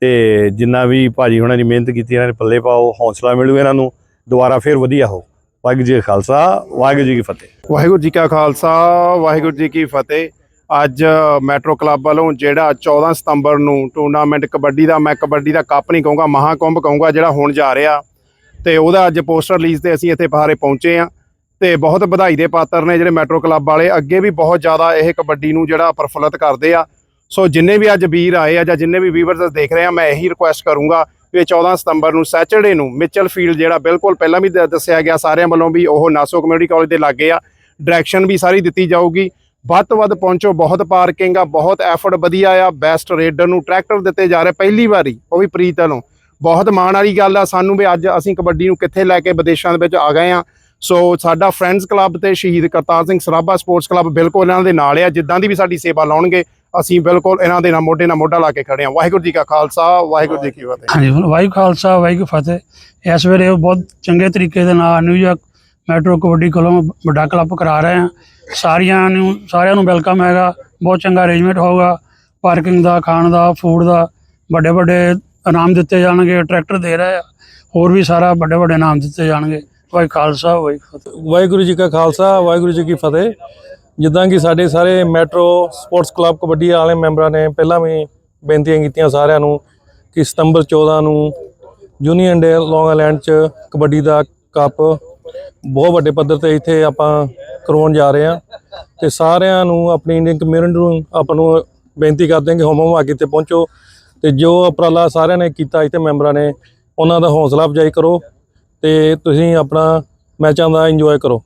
ਤੇ ਜਿੰਨਾ ਵੀ ਭਾਜੀ ਹੁਣਾਂ ਦੀ ਮਿਹਨਤ ਕੀਤੀ, ਇਹਨਾਂ ਨੇ ਪੱਲੇ ਪਾਓ, ਹੌਸਲਾ ਮਿਲੂ ਇਹਨਾਂ ਨੂੰ, ਦੁਬਾਰਾ ਫਿਰ ਵਧੀਆ ਹੋ। ਵਾਹਿਗੁਰੂ ਜੀ ਕਾ ਖਾਲਸਾ, ਵਾਹਿਗੁਰੂ ਜੀ ਕੀ ਫਤਿਹ। ਵਾਹਿਗੁਰੂ ਜੀ ਕਾ ਖਾਲਸਾ, ਵਾਹਿਗੁਰੂ ਜੀ ਕੀ ਫਤਿਹ। ਅੱਜ ਮੈਟਰੋ ਕਲੱਬ ਵੱਲੋਂ ਜਿਹੜਾ 14 ਸਤੰਬਰ ਨੂੰ ਟੂਰਨਾਮੈਂਟ ਕਬੱਡੀ ਦਾ, ਮੈਂ ਕਬੱਡੀ ਦਾ ਕੱਪ ਨਹੀਂ ਕਹੂੰਗਾ, ਮਹਾਕੁੰਭ ਕਹੂੰਗਾ, ਜਿਹੜਾ ਹੋਣ ਜਾ ਰਿਹਾ। ਤੇ ਉਹਦਾ ਅੱਜ ਪੋਸਟਰ ਰਿਲੀਜ਼ ਤੇ ਅਸੀਂ ਇੱਥੇ ਬਾਹਰੇ ਪਹੁੰਚੇ ਆ ਤੇ ਬਹੁਤ ਵਧਾਈ ਦੇ ਪਾਤਰ ਨੇ ਜਿਹੜੇ ਮੈਟਰੋ ਕਲੱਬ ਵਾਲੇ। ਅੱਗੇ ਵੀ ਬਹੁਤ ਜ਼ਿਆਦਾ ਇਹ ਕਬੱਡੀ ਨੂੰ ਜਿਹੜਾ ਪ੍ਰਫੁੱਲਤ ਕਰਦੇ ਆ। ਸੋ ਜਿੰਨੇ ਵੀ ਅੱਜ ਵੀਰ ਆਏ ਆ ਜਾਂ ਜਿੰਨੇ ਵੀ ਵੀਵਰਸ ਦੇਖ ਰਹੇ ਆ, ਮੈਂ ਇਹੀ ਰਿਕੁਐਸਟ ਕਰੂੰਗਾ ਕਿ ਇਹ 14 ਸਤੰਬਰ ਨੂੰ ਸੈਚਰਡੇ ਨੂੰ ਮਿਚਲ ਫੀਲਡ ਜਿਹੜਾ ਬਿਲਕੁਲ ਪਹਿਲਾਂ ਵੀ ਦ- ਦੱਸਿਆ ਗਿਆ ਸਾਰਿਆਂ ਵੱਲੋਂ ਵੀ ਉਹ ਨਾਸੋ ਕਮਿਊਨਿਟੀ ਕਾਲਜ ਦੇ ਲਾਗੇ ਆ। ਡਾਇਰੈਕਸ਼ਨ ਵੀ ਸਾਰੀ ਦਿੱਤੀ ਜਾਊਗੀ। ਵੱਧ ਤੋਂ ਵੱਧ ਪਹੁੰਚੋ, ਬਹੁਤ ਪਾਰਕਿੰਗ ਆ, ਬਹੁਤ ਐਫਰਟ ਵਧੀਆ ਆ। ਬੈਸਟ ਰੇਡਰ ਨੂੰ ਟਰੈਕਟਰ ਦਿੱਤੇ ਜਾ ਰਹੇ ਪਹਿਲੀ ਵਾਰੀ, ਉਹ ਵੀ ਪ੍ਰੀਤ ਵੱਲੋਂ। ਬਹੁਤ ਮਾਣ ਵਾਲੀ ਗੱਲ ਆ ਸਾਨੂੰ ਵੀ ਅੱਜ ਅਸੀਂ ਕਬੱਡੀ ਨੂੰ ਕਿੱਥੇ ਲੈ ਕੇ ਵਿਦੇਸ਼ਾਂ ਦੇ ਵਿੱਚ ਆ ਗਏ ਆ। ਸੋ ਸਾਡਾ ਫਰੈਂਡਸ ਕਲੱਬ ਤੇ ਸ਼ਹੀਦ ਕਰਤਾਰ ਸਿੰਘ ਸਰਾਭਾ ਸਪੋਰਟਸ ਕਲੱਬ ਬਿਲਕੁਲ ਇਹਨਾਂ ਦੇ ਨਾਲ ਆ, ਜਿੱਦਾਂ ਦੀ ਵੀ ਸਾਡੀ ਸੇਵਾ ਲਾਉਣਗੇ, ਅਸੀਂ ਬਿਲਕੁਲ ਇਹਨਾਂ ਦੇ ਨਾਲ ਮੋਢੇ ਨਾਲ ਮੋਢਾ ਲਾ ਕੇ ਖੜੇ ਆ ਵਾਹਿਗੁਰੂ ਜੀ ਕਾ ਖਾਲਸਾ, ਵਾਹਿਗੁਰੂ ਜੀ ਕੀ ਫਤਿਹ। ਹਾਂਜੀ ਵਾਹਿਗੁਰੂ ਖਾਲਸਾ, ਵਾਹਿਗੁਰੂ ਫਤਿਹ। ਇਸ ਵੇਲੇ ਉਹ ਬਹੁਤ ਚੰਗੇ ਤਰੀਕੇ ਦੇ ਨਾਲ ਨਿਊਯਾਰਕ ਮੈਟਰੋ ਕਬੱਡੀ ਕੋਲੋਂ ਵੱਡਾ ਕਲੱਬ ਕਰਾ ਰਹੇ ਆ। ਸਾਰਿਆਂ ਨੂੰ ਸਾਰਿਆਂ ਨੂੰ ਵੈਲਕਮ ਹੈਗਾ। ਬਹੁਤ ਚੰਗਾ ਅਰੇਂਜਮੈਂਟ ਹੋਊਗਾ। ਪਾਰਕਿੰਗ ਦਾ, ਖਾਣ ਦਾ ਫੂਡ ਦਾ ਵੱਡੇ ਵੱਡੇ ਇਨਾਮ ਦਿੱਤੇ ਜਾਣਗੇ ਟਰੈਕਟਰ ਦੇ ਰਹੇ ਆ। ਹੋਰ ਵੀ ਸਾਰਾ ਵੱਡੇ ਵੱਡੇ ਇਨਾਮ ਦਿੱਤੇ ਜਾਣਗੇ। ਵਾਹਿ ਖਾਲਸਾ ਵਾਹਿ ਫਤਿਹ। ਵਾਹਿਗੁਰੂ ਜੀ ਕਾ ਖਾਲਸਾ, ਵਾਹਿਗੁਰੂ ਜੀ ਕੀ ਫਤਿਹ। ਜਿੱਦਾਂ ਕਿ ਸਾਡੇ ਸਾਰੇ ਮੈਟਰੋ, ਸਪੋਰਟਸ ਕਲੱਬ, ਕਬੱਡੀ ਵਾਲੇ ਮੈਂਬਰਾਂ ਨੇ ਪਹਿਲਾਂ ਵੀ ਬੇਨਤੀਆਂ ਕੀਤੀਆਂ ਸਾਰਿਆਂ ਨੂੰ ਕਿ ਸਤੰਬਰ 14 ਨੂੰ ਯੂਨੀਅਨ ਡੇ, ਲੌਂਗ ਆਈਲੈਂਡ 'ਚ ਕਬੱਡੀ ਦਾ ਕੱਪ ਬਹੁਤ ਵੱਡੇ ਪੱਧਰ ਤੇ ਇੱਥੇ ਆਪਾਂ ਕਰਵਾਉਣ ਜਾ ਰਹੇ ਹਾਂ। ਤੇ ਸਾਰਿਆਂ ਨੂੰ ਆਪਣੀ ਇੰਡੀਅਨ ਕਮਿਊਨਿਟੀ ਨੂੰ ਆਪਾਂ ਨੂੰ ਬੇਨਤੀ ਕਰਦੇ ਹਾਂ ਕਿ ਹੋਮੋ ਆ ਕੇ ਤੇ ਪਹੁੰਚੋ। ਤੇ ਜੋ ਉਪਰਾਲਾ ਸਾਰਿਆਂ ਨੇ ਕੀਤਾ, ਇੱਥੇ ਮੈਂਬਰਾਂ ਨੇ, ਉਹਨਾਂ ਦਾ ਹੌਸਲਾ ਅਫਜ਼ਾਈ ਕਰੋ। ਤੇ ਤੁਸੀਂ ਆਪਣਾ ਮੈਚਾਂ ਦਾ ਇੰਜੋਏ ਕਰੋ।